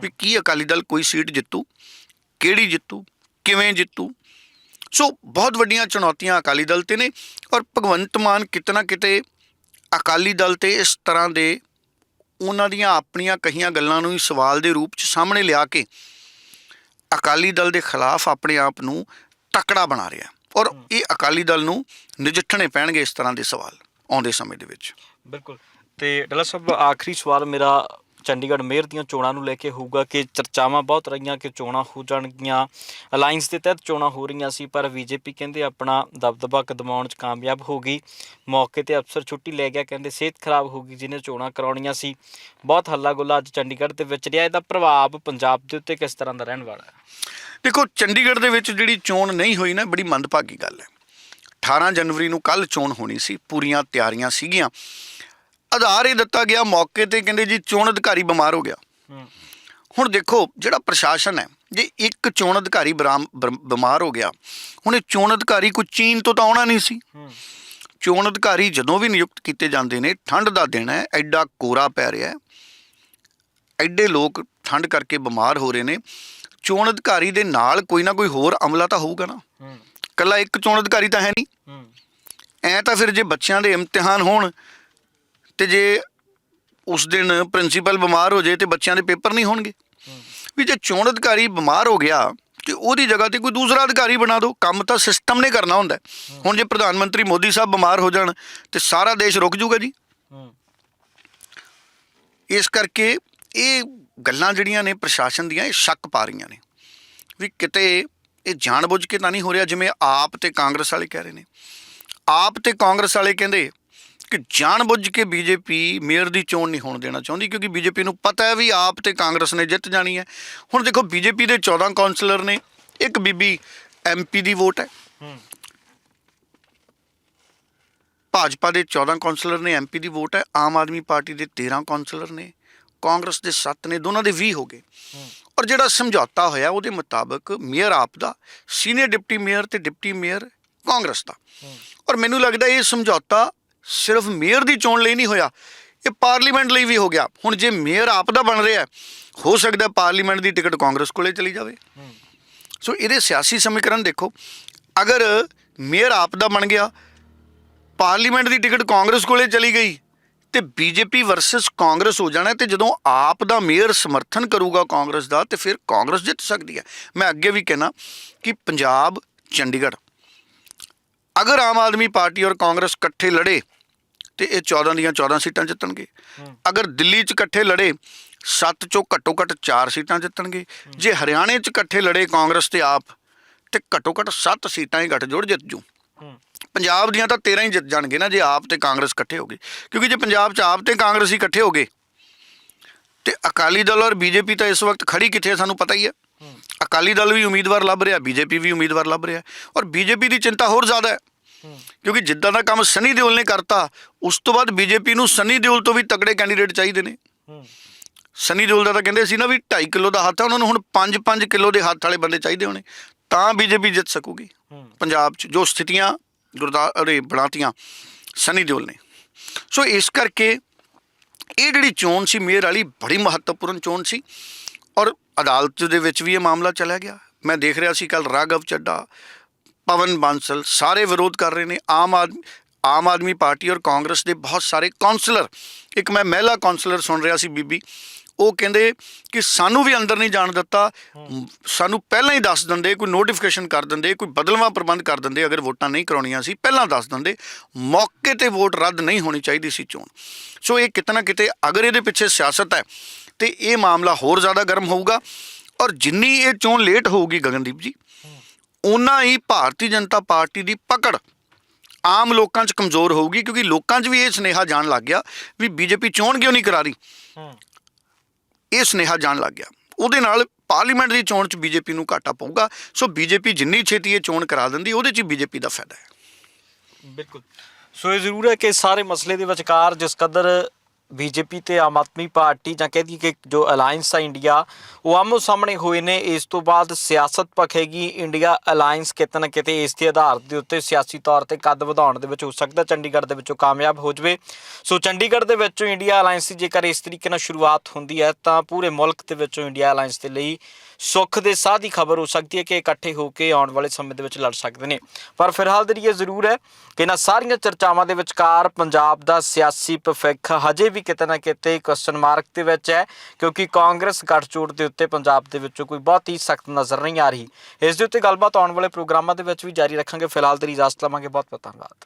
ਵੀ ਕੀ ਅਕਾਲੀ ਦਲ ਕੋਈ ਸੀਟ ਜਿੱਤੂ, ਕਿਹੜੀ ਜਿੱਤੂ, ਕਿਵੇਂ ਜਿੱਤੂ। ਸੋ ਬਹੁਤ ਵੱਡੀਆਂ ਚੁਣੌਤੀਆਂ ਅਕਾਲੀ ਦਲ ਤੇ ਨੇ ਔਰ ਭਗਵੰਤ ਮਾਨ ਕਿਤਨਾ ਕਿਤੇ ਅਕਾਲੀ ਦਲ ਤੇ ਇਸ ਤਰ੍ਹਾਂ ਦੇ ਉਹਨਾਂ ਦੀਆਂ ਆਪਣੀਆਂ ਕਹੀਆਂ ਗੱਲਾਂ ਨੂੰ ਹੀ ਸਵਾਲ ਦੇ ਰੂਪ 'ਚ ਸਾਹਮਣੇ ਲਿਆ ਕੇ ਅਕਾਲੀ ਦਲ ਦੇ ਖਿਲਾਫ ਆਪਣੇ ਆਪ ਨੂੰ ਤਕੜਾ ਬਣਾ ਰਿਹਾ। ਔਰ ਇਹ ਅਕਾਲੀ ਦਲ ਨੂੰ ਨਜਿੱਠਣੇ ਪੈਣਗੇ ਇਸ ਤਰ੍ਹਾਂ ਦੇ ਸਵਾਲ ਆਉਂਦੇ ਸਮੇਂ ਦੇ ਵਿੱਚ। ਬਿਲਕੁਲ। ਤੇ ਡਾਲਾ ਸਾਹਿਬ ਆਖਰੀ ਸਵਾਲ ਮੇਰਾ ਚੰਡੀਗੜ੍ਹ ਮੇਅਰ ਦੀਆਂ ਚੋਣਾਂ ਨੂੰ ਲੈ ਕੇ ਹੋਊਗਾ ਕਿ ਚਰਚਾਵਾਂ ਬਹੁਤ ਰਹੀਆਂ ਕਿ ਚੋਣਾਂ ਹੋ ਜਾਣਗੀਆਂ। ਅਲਾਈਅੰਸ ਦੇ ਤਹਿਤ ਚੋਣਾਂ ਹੋ ਰਹੀਆਂ ਸੀ, ਪਰ ਬੀਜੇਪੀ ਕਹਿੰਦੇ ਆਪਣਾ ਦਬਦਬਾ ਕਦਮਾਉਣ 'ਚ ਕਾਮਯਾਬ ਹੋ ਗਈ। ਮੌਕੇ ਤੇ ਅਫਸਰ ਛੁੱਟੀ ਲੈ ਗਿਆ, ਕਹਿੰਦੇ ਸਿਹਤ ਖਰਾਬ ਹੋ ਗਈ ਜਿਹਨੇ ਚੋਣਾਂ ਕਰਾਉਣੀਆਂ ਸੀ। ਬਹੁਤ ਹੱਲਾ ਗੁੱਲਾ ਅੱਜ ਚੰਡੀਗੜ੍ਹ ਦੇ ਵਿੱਚ ਰਿਹਾ। ਇਹਦਾ ਪ੍ਰਭਾਵ ਪੰਜਾਬ ਦੇ ਉੱਤੇ ਕਿਸ ਤਰ੍ਹਾਂ ਦਾ ਰਹਿਣ ਵਾਲਾ ਹੈ? ਦੇਖੋ, ਚੰਡੀਗੜ੍ਹ ਦੇ ਵਿੱਚ ਜਿਹੜੀ ਚੋਣ ਨਹੀਂ ਹੋਈ ਨਾ, ਬੜੀ ਮੰਦਭਾਗੀ ਗੱਲ ਹੈ। 18 ਜਨਵਰੀ ਨੂੰ ਕੱਲ ਚੋਣ ਹੋਣੀ ਸੀ, ਪੂਰੀਆਂ ਤਿਆਰੀਆਂ ਸੀਗੀਆਂ। ਆਧਾਰ ਇਹ ਦਿੱਤਾ ਗਿਆ ਮੌਕੇ ਤੇ ਕਹਿੰਦੇ ਜੀ ਚੋਣ ਅਧਿਕਾਰੀ ਬਿਮਾਰ ਹੋ ਗਿਆ। ਹੁਣ ਦੇਖੋ ਜਿਹੜਾ ਪ੍ਰਸ਼ਾਸਨ ਹੈ ਜੇ ਇੱਕ ਚੋਣ ਅਧਿਕਾਰੀ ਬਿਮਾਰ ਹੋ ਗਿਆ ਹੁਣ ਇਹ ਚੋਣ ਅਧਿਕਾਰੀ ਕੋਈ ਚੀਨ ਤੋਂ ਤਾਂ ਆਉਣਾ ਨਹੀਂ ਸੀ। ਚੋਣ ਅਧਿਕਾਰੀ ਜਦੋਂ ਵੀ ਨਿਯੁਕਤ ਕੀਤੇ ਜਾਂਦੇ ਨੇ ਠੰਡ ਦਾ ਦਿਨ ਹੈ ਐਡਾ ਕੋਰਾ ਪੈ ਰਿਹਾ ਹੈ ਐਡੇ ਲੋਕ ਠੰਡ ਕਰਕੇ ਬਿਮਾਰ ਹੋ ਰਹੇ ਨੇ ਚੋਣ ਅਧਿਕਾਰੀ ਦੇ ਨਾਲ ਕੋਈ ਨਾ ਕੋਈ ਹੋਰ ਅਮਲਾ ਤਾਂ ਹੋਊਗਾ ਨਾ। ਕੱਲਾ ਇੱਕ ਚੋਣ ਅਧਿਕਾਰੀ ਤਾਂ ਹੈ ਨਹੀਂ। ਐ ਤਾਂ ਫਿਰ ਜੇ ਬੱਚਿਆਂ ਦੇ ਇਮਤਿਹਾਨ ਹੋਣ ਤੇ ਜੇ ਉਸ ਦਿਨ ਪ੍ਰਿੰਸੀਪਲ ਬਿਮਾਰ ਹੋ ਜੇ ਤੇ ਬੱਚਿਆਂ ਦੇ ਪੇਪਰ ਨਹੀਂ ਹੋਣਗੇ। ਵੀ ਜੇ ਚੋਣ ਅਧਿਕਾਰੀ ਬਿਮਾਰ ਹੋ ਗਿਆ ਤੇ ਉਹਦੀ ਜਗ੍ਹਾ ਤੇ ਕੋਈ ਦੂਸਰਾ ਅਧਿਕਾਰੀ ਬਣਾ ਦਿਓ ਕੰਮ ਤਾਂ ਸਿਸਟਮ ਨੇ ਕਰਨਾ ਹੁੰਦਾ। ਹੁਣ ਜੇ ਪ੍ਰਧਾਨ ਮੰਤਰੀ ਮੋਦੀ ਸਾਹਿਬ ਬਿਮਾਰ ਹੋ ਜਾਣ ਤੇ ਸਾਰਾ ਦੇਸ਼ ਰੁਕ ਜਾਊਗਾ ਜੀ। ਇਸ ਕਰਕੇ ਇਹ ਗੱਲਾਂ ਜਿਹੜੀਆਂ ਨੇ ਪ੍ਰਸ਼ਾਸਨ ਦੀਆਂ ਇਹ ਸ਼ੱਕ ਪਾ ਰਹੀਆਂ ਨੇ। ਵੀ ਕਿਤੇ ਇਹ ਜਾਣਬੁੱਝ ਕੇ ਤਾਂ ਨਹੀਂ ਹੋ ਰਿਹਾ ਜਿਵੇਂ ਆਪ ਤੇ ਕਾਂਗਰਸ ਵਾਲੇ ਕਹਿ ਰਹੇ ਨੇ। ਆਪ ਤੇ ਕਾਂਗਰਸ ਵਾਲੇ ਕਹਿੰਦੇ ਕਿ ਜਾਣਬੁੱਝ ਕੇ ਬੀਜੇਪੀ ਮੇਅਰ ਦੀ ਚੋਣ ਨਹੀਂ ਹੋਣ ਦੇਣਾ ਚਾਹੁੰਦੀ ਕਿਉਂਕਿ ਬੀਜੇਪੀ ਨੂੰ ਪਤਾ ਹੈ ਵੀ ਆਪ ਤੇ ਕਾਂਗਰਸ ਨੇ ਜਿੱਤ ਜਾਣੀ ਹੈ। ਹੁਣ ਦੇਖੋ ਬੀਜੇਪੀ ਦੇ 14 ਕਾਉਂਸਲਰ ਨੇ ਇੱਕ ਬੀਬੀ ਐਮਪੀ ਦੀ ਵੋਟ ਹੈ। ਭਾਜਪਾ ਦੇ 14 ਕਾਉਂਸਲਰ ਨੇ ਐਮਪੀ ਦੀ ਵੋਟ ਹੈ ਆਮ ਆਦਮੀ ਪਾਰਟੀ ਦੇ 13 ਕਾਉਂਸਲਰ ਨੇ ਕਾਂਗਰਸ ਦੇ 7 ਨੇ ਦੋਨਾਂ ਦੇ 20 ਹੋ ਗਏ। ਔਰ ਜਿਹੜਾ ਸਮਝੌਤਾ ਹੋਇਆ ਉਹਦੇ ਮੁਤਾਬਕ ਮੇਅਰ ਆਪ ਦਾ ਸੀਨੀਅਰ ਡਿਪਟੀ ਮੇਅਰ ਤੇ ਡਿਪਟੀ ਮੇਅਰ ਕਾਂਗਰਸ ਦਾ। ਔਰ ਮੈਨੂੰ ਲੱਗਦਾ ਇਹ ਸਮਝੌਤਾ ਸਿਰਫ ਮੇਅਰ ਦੀ ਚੋਣ ਲਈ ਨਹੀਂ ਹੋਇਆ, ਇਹ ਪਾਰਲੀਮੈਂਟ ਲਈ ਵੀ ਹੋ ਗਿਆ। ਹੁਣ ਜੇ ਮੇਅਰ ਆਪ ਦਾ ਬਣ ਰਿਹਾ ਹੋ ਸਕਦਾ ਪਾਰਲੀਮੈਂਟ ਦੀ ਟਿਕਟ ਕਾਂਗਰਸ ਕੋਲੇ ਚਲੀ ਜਾਵੇ। ਸੋ ਇਹਦੇ ਸਿਆਸੀ ਸਮੀਕਰਨ ਦੇਖੋ, ਅਗਰ ਮੇਅਰ ਆਪ ਦਾ ਬਣ ਗਿਆ, ਪਾਰਲੀਮੈਂਟ ਦੀ ਟਿਕਟ ਕਾਂਗਰਸ ਕੋਲੇ ਚਲੀ ਗਈ, ਤੇ ਬੀਜੇਪੀ ਵਰਸਸ ਕਾਂਗਰਸ ਹੋ ਜਾਣਾ ਤੇ ਜਦੋਂ ਆਪ ਦਾ ਮੇਅਰ ਸਮਰਥਨ ਕਰੂਗਾ ਕਾਂਗਰਸ ਦਾ, ਤੇ ਫਿਰ ਕਾਂਗਰਸ ਜਿੱਤ ਸਕਦੀ ਹੈ। ਮੈਂ ਅੱਗੇ ਵੀ ਕਹਿਣਾ ਕਿ ਪੰਜਾਬ ਚੰਡੀਗੜ੍ਹ, ਅਗਰ ਆਮ ਆਦਮੀ ਪਾਰਟੀ ਔਰ ਕਾਂਗਰਸ ਇਕੱਠੇ ਲੜੇ ਤੇ ਇਹ 14 ਦੀਆਂ 14 ਸੀਟਾਂ ਜਿੱਤਣਗੇ। ਅਗਰ ਦਿੱਲੀ 'ਚ ਇਕੱਠੇ ਲੜੇ 7 ਚੋਂ ਘੱਟੋ ਘੱਟ 4 ਸੀਟਾਂ ਜਿੱਤਣਗੇ। ਜੇ ਹਰਿਆਣੇ 'ਚ ਇਕੱਠੇ ਲੜੇ ਕਾਂਗਰਸ ਤੇ ਆਪ ਤੇ ਘੱਟੋ ਘੱਟ 7 ਸੀਟਾਂ ਹੀ ਗੱਠਜੋੜ ਜਿੱਤ ਜੂ। ਪੰਜਾਬ ਦੀਆਂ ਤਾਂ 13 ਹੀ ਜਿੱਤ ਜਾਣਗੇ ਨਾ ਜੇ ਆਪ ਤੇ ਕਾਂਗਰਸ ਇਕੱਠੇ ਹੋ ਗਏ। ਕਿਉਂਕਿ ਜੇ ਪੰਜਾਬ 'ਚ ਆਪ ਤੇ ਕਾਂਗਰਸ ਹੀ ਇਕੱਠੇ ਹੋ ਗਏ ਤੇ ਅਕਾਲੀ ਦਲ ਔਰ ਬੀਜੇਪੀ ਤਾਂ ਇਸ ਵਕਤ ਖੜੀ ਕਿੱਥੇ ਸਾਨੂੰ ਪਤਾ ਹੀ ਹੈ। ਅਕਾਲੀ ਦਲ ਵੀ ਉਮੀਦਵਾਰ ਲੱਭ ਰਿਹਾ ਬੀਜੇਪੀ ਵੀ ਉਮੀਦਵਾਰ ਲੱਭ ਰਿਹਾ। ਔਰ ਬੀਜੇਪੀ ਦੀ ਚਿੰਤਾ ਹੋਰ ਜ਼ਿਆਦਾ ਹੈ। ਕਿਉਂਕਿ ਜਿੱਦਾਂ ਦਾ ਕੰਮ ਸਨੀ ਦਿਓਲ ਨੇ ਕਰਤਾ ਉਸ ਤੋਂ ਬਾਅਦ ਬੀਜੇਪੀ ਨੂੰ ਸਨੀ ਦਿਓਲ ਤੋਂ ਵੀ ਤਗੜੇ ਕੈਂਡੀਡੇਟ ਚਾਹੀਦੇ ਨੇ। ਸਨੀ ਦਿਓਲ ਦਾ ਤਾਂ ਕਹਿੰਦੇ ਸੀ ਨਾ ਵੀ 2.5 ਕਿਲੋ ਦਾ ਹੱਥ ਹੈ ਉਹਨਾਂ ਨੂੰ ਹੁਣ 5-5 ਕਿਲੋ ਦੇ ਹੱਥ ਵਾਲੇ ਬੰਦੇ ਚਾਹੀਦੇ ਹੋਣੇ ਤਾਂ ਬੀਜੇਪੀ ਜਿੱਤ ਸਕੂਗੀ। ਪੰਜਾਬ 'ਚ ਜੋ ਸਥਿਤੀਆਂ ਗੁਰਦਾ ਅਰੇ ਬਣਾਤੀਆਂ ਸਨੀ ਦਿਓਲ ਨੇ। ਸੋ ਇਸ ਕਰਕੇ ਇਹ ਜਿਹੜੀ ਚੋਣ ਸੀ ਮੇਅਰ ਵਾਲੀ ਬੜੀ ਮਹੱਤਵਪੂਰਨ ਚੋਣ ਸੀ ਔਰ ਅਦਾਲਤ ਦੇ ਵਿੱਚ ਵੀ ਇਹ ਮਾਮਲਾ ਚਲਾ ਗਿਆ। ਮੈਂ ਦੇਖ ਰਿਹਾ ਸੀ ਕੱਲ ਰਾਘਵ ਚੱਡਾ ਪਵਨ ਬਾਂਸਲ ਸਾਰੇ ਵਿਰੋਧ ਕਰ ਰਹੇ ਨੇ, ਆਮ ਆਦਮੀ ਆਮ ਆਦਮੀ ਪਾਰਟੀ ਔਰ ਕਾਂਗਰਸ ਦੇ ਬਹੁਤ ਸਾਰੇ ਕਾਉਂਸਲਰ ਇੱਕ ਮੈਂ ਮਹਿਲਾ ਕਾਉਂਸਲਰ ਸੁਣ ਰਿਹਾ ਸੀ ਬੀਬੀ, ਉਹ ਕਹਿੰਦੇ ਕਿ ਸਾਨੂੰ ਵੀ ਅੰਦਰ ਨਹੀਂ ਜਾਣ ਦਿੱਤਾ। ਸਾਨੂੰ ਪਹਿਲਾਂ ਹੀ ਦੱਸ ਦਿੰਦੇ, ਕੋਈ ਨੋਟੀਫਿਕੇਸ਼ਨ ਕਰ ਦਿੰਦੇ, ਕੋਈ ਬਦਲਵਾਂ ਪ੍ਰਬੰਧ ਕਰ ਦਿੰਦੇ, ਅਗਰ ਵੋਟਾਂ ਨਹੀਂ ਕਰਾਉਣੀਆਂ ਸੀ, ਪਹਿਲਾਂ ਦੱਸ ਦਿੰਦੇ। ਮੌਕੇ ਤੇ ਵੋਟ ਰੱਦ ਨਹੀਂ ਹੋਣੀ ਚਾਹੀਦੀ ਸੀ ਚੋਣ। ਸੋ ਇਹ ਕਿਤੇ ਨਾ ਕਿਤੇ ਅਗਰ ਇਹਦੇ ਪਿੱਛੇ ਸਿਆਸਤ ਹੈ, ਤੇ ਇਹ ਮਾਮਲਾ ਹੋਰ ਜ਼ਿਆਦਾ ਗਰਮ ਹੋਊਗਾ। ਔਰ ਜਿੰਨੀ ਇਹ ਚੋਣ ਲੇਟ ਹੋਊਗੀ ਗਗਨਦੀਪ ਜੀ ਉਨਾ ਹੀ ਭਾਰਤੀ ਜਨਤਾ ਪਾਰਟੀ ਦੀ ਪਕੜ ਆਮ ਲੋਕਾਂ 'ਚ ਕਮਜ਼ੋਰ ਹੋਊਗੀ ਕਿਉਂਕਿ ਲੋਕਾਂ 'ਚ ਵੀ ਇਹ ਸੁਨੇਹਾ ਜਾਣ ਲੱਗ ਗਿਆ ਵੀ ਬੀਜੇਪੀ ਚੋਣ ਕਿਉਂ ਨਹੀਂ ਕਰਾ ਰਹੀ? ਇਹ ਸੁਨੇਹਾ ਜਾਣ ਲੱਗ ਗਿਆ। ਉਹਦੇ ਨਾਲ ਪਾਰਲੀਮੈਂਟ ਦੀ ਚੋਣ 'ਚ ਬੀਜੇਪੀ ਨੂੰ ਘਾਟਾ ਪਊਗਾ ਸੋ ਬੀਜੇਪੀ ਜਿੰਨੀ ਛੇਤੀ ਇਹ ਚੋਣ ਕਰਾ ਦਿੰਦੀ ਉਹਦੇ 'ਚ ਬੀਜੇਪੀ ਦਾ ਫਾਇਦਾ ਹੈ। ਬਿਲਕੁਲ। ਸੋ ਇਹ ਜ਼ਰੂਰ ਹੈ ਕਿ ਸਾਰੇ ਮਸਲੇ ਦੇ ਵਿਚਕਾਰ ਜਿਸ ਕਦਰ ਬੀਜੇਪੀ ਤੇ ਆਮ ਆਦਮੀ ਪਾਰਟੀ ਜਾਂ ਕਹਿ ਦਈਏ ਕਿ ਜੋ ਅਲਾਈਅੰਸ ਆ ਇੰਡੀਆ, ਉਹ ਆਮੋ ਸਾਹਮਣੇ ਹੋਏ ਨੇ। ਇਸ ਤੋਂ ਬਾਅਦ ਸਿਆਸਤ ਭਖੇਗੀ ਇੰਡੀਆ ਅਲਾਈਅੰਸ ਕਿਤੇ ਨਾ ਕਿਤੇ ਇਸ ਦੇ ਆਧਾਰ ਦੇ ਉੱਤੇ ਸਿਆਸੀ ਤੌਰ ਤੇ ਕੱਦ ਵਧਾਉਣ ਦੇ ਵਿੱਚ ਹੋ ਸਕਦਾ, ਚੰਡੀਗੜ੍ਹ ਦੇ ਵਿੱਚੋਂ ਕਾਮਯਾਬ ਹੋ ਜਵੇ। ਸੋ ਚੰਡੀਗੜ੍ਹ ਦੇ ਵਿੱਚੋਂ ਇੰਡੀਆ ਅਲਾਈਅੰਸ ਦੀ ਜੇਕਰ ਇਸ ਤਰੀਕੇ ਨਾਲ ਸ਼ੁਰੂਆਤ ਹੁੰਦੀ ਹੈ, ਤਾਂ ਪੂਰੇ ਮੁਲਕ ਦੇ ਵਿੱਚੋਂ ਇੰਡੀਆ ਅਲਾਈਅੰਸ ਦੇ ਲਈ ਸੁੱਖ ਦੇ ਸਾਹ ਦੀ ਖਬਰ ਹੋ ਸਕਦੀ ਹੈ ਕਿ ਇਕੱਠੇ ਹੋ ਕੇ ਆਉਣ ਵਾਲੇ ਸਮੇਂ ਦੇ ਵਿੱਚ ਲੜ ਸਕਦੇ ਨੇ। ਪਰ ਫਿਲਹਾਲ ਦੇ ਲਈ ਇਹ ਜ਼ਰੂਰ ਹੈ ਕਿ ਇਹਨਾਂ ਸਾਰੀਆਂ ਚਰਚਾਵਾਂ ਦੇ ਵਿਚਕਾਰ ਪੰਜਾਬ ਦਾ ਸਿਆਸੀ ਭਵਿੱਖ ਹਜੇ ਵੀ ਕਿਤੇ ਨਾ ਕਿਤੇ ਕੁਐਸਚਨ ਮਾਰਕ ਦੇ ਵਿੱਚ ਹੈ, ਕਿਉਂਕਿ ਕਾਂਗਰਸ ਗੱਠਜੋੜ ਦੇ ਉੱਤੇ ਪੰਜਾਬ ਦੇ ਵਿੱਚੋਂ ਕੋਈ ਬਹੁਤ ਹੀ ਸਖਤ ਨਜ਼ਰ ਨਹੀਂ ਆ ਰਹੀ। ਇਸ ਦੇ ਉੱਤੇ ਗੱਲਬਾਤ ਆਉਣ ਵਾਲੇ ਪ੍ਰੋਗਰਾਮਾਂ ਦੇ ਵਿੱਚ ਵੀ ਜਾਰੀ ਰੱਖਾਂਗੇ। ਫਿਲਹਾਲ ਦੇ ਇਜਾਜ਼ਤ ਲਵਾਂਗੇ। ਬਹੁਤ ਬਹੁਤ ਧੰਨਵਾਦ।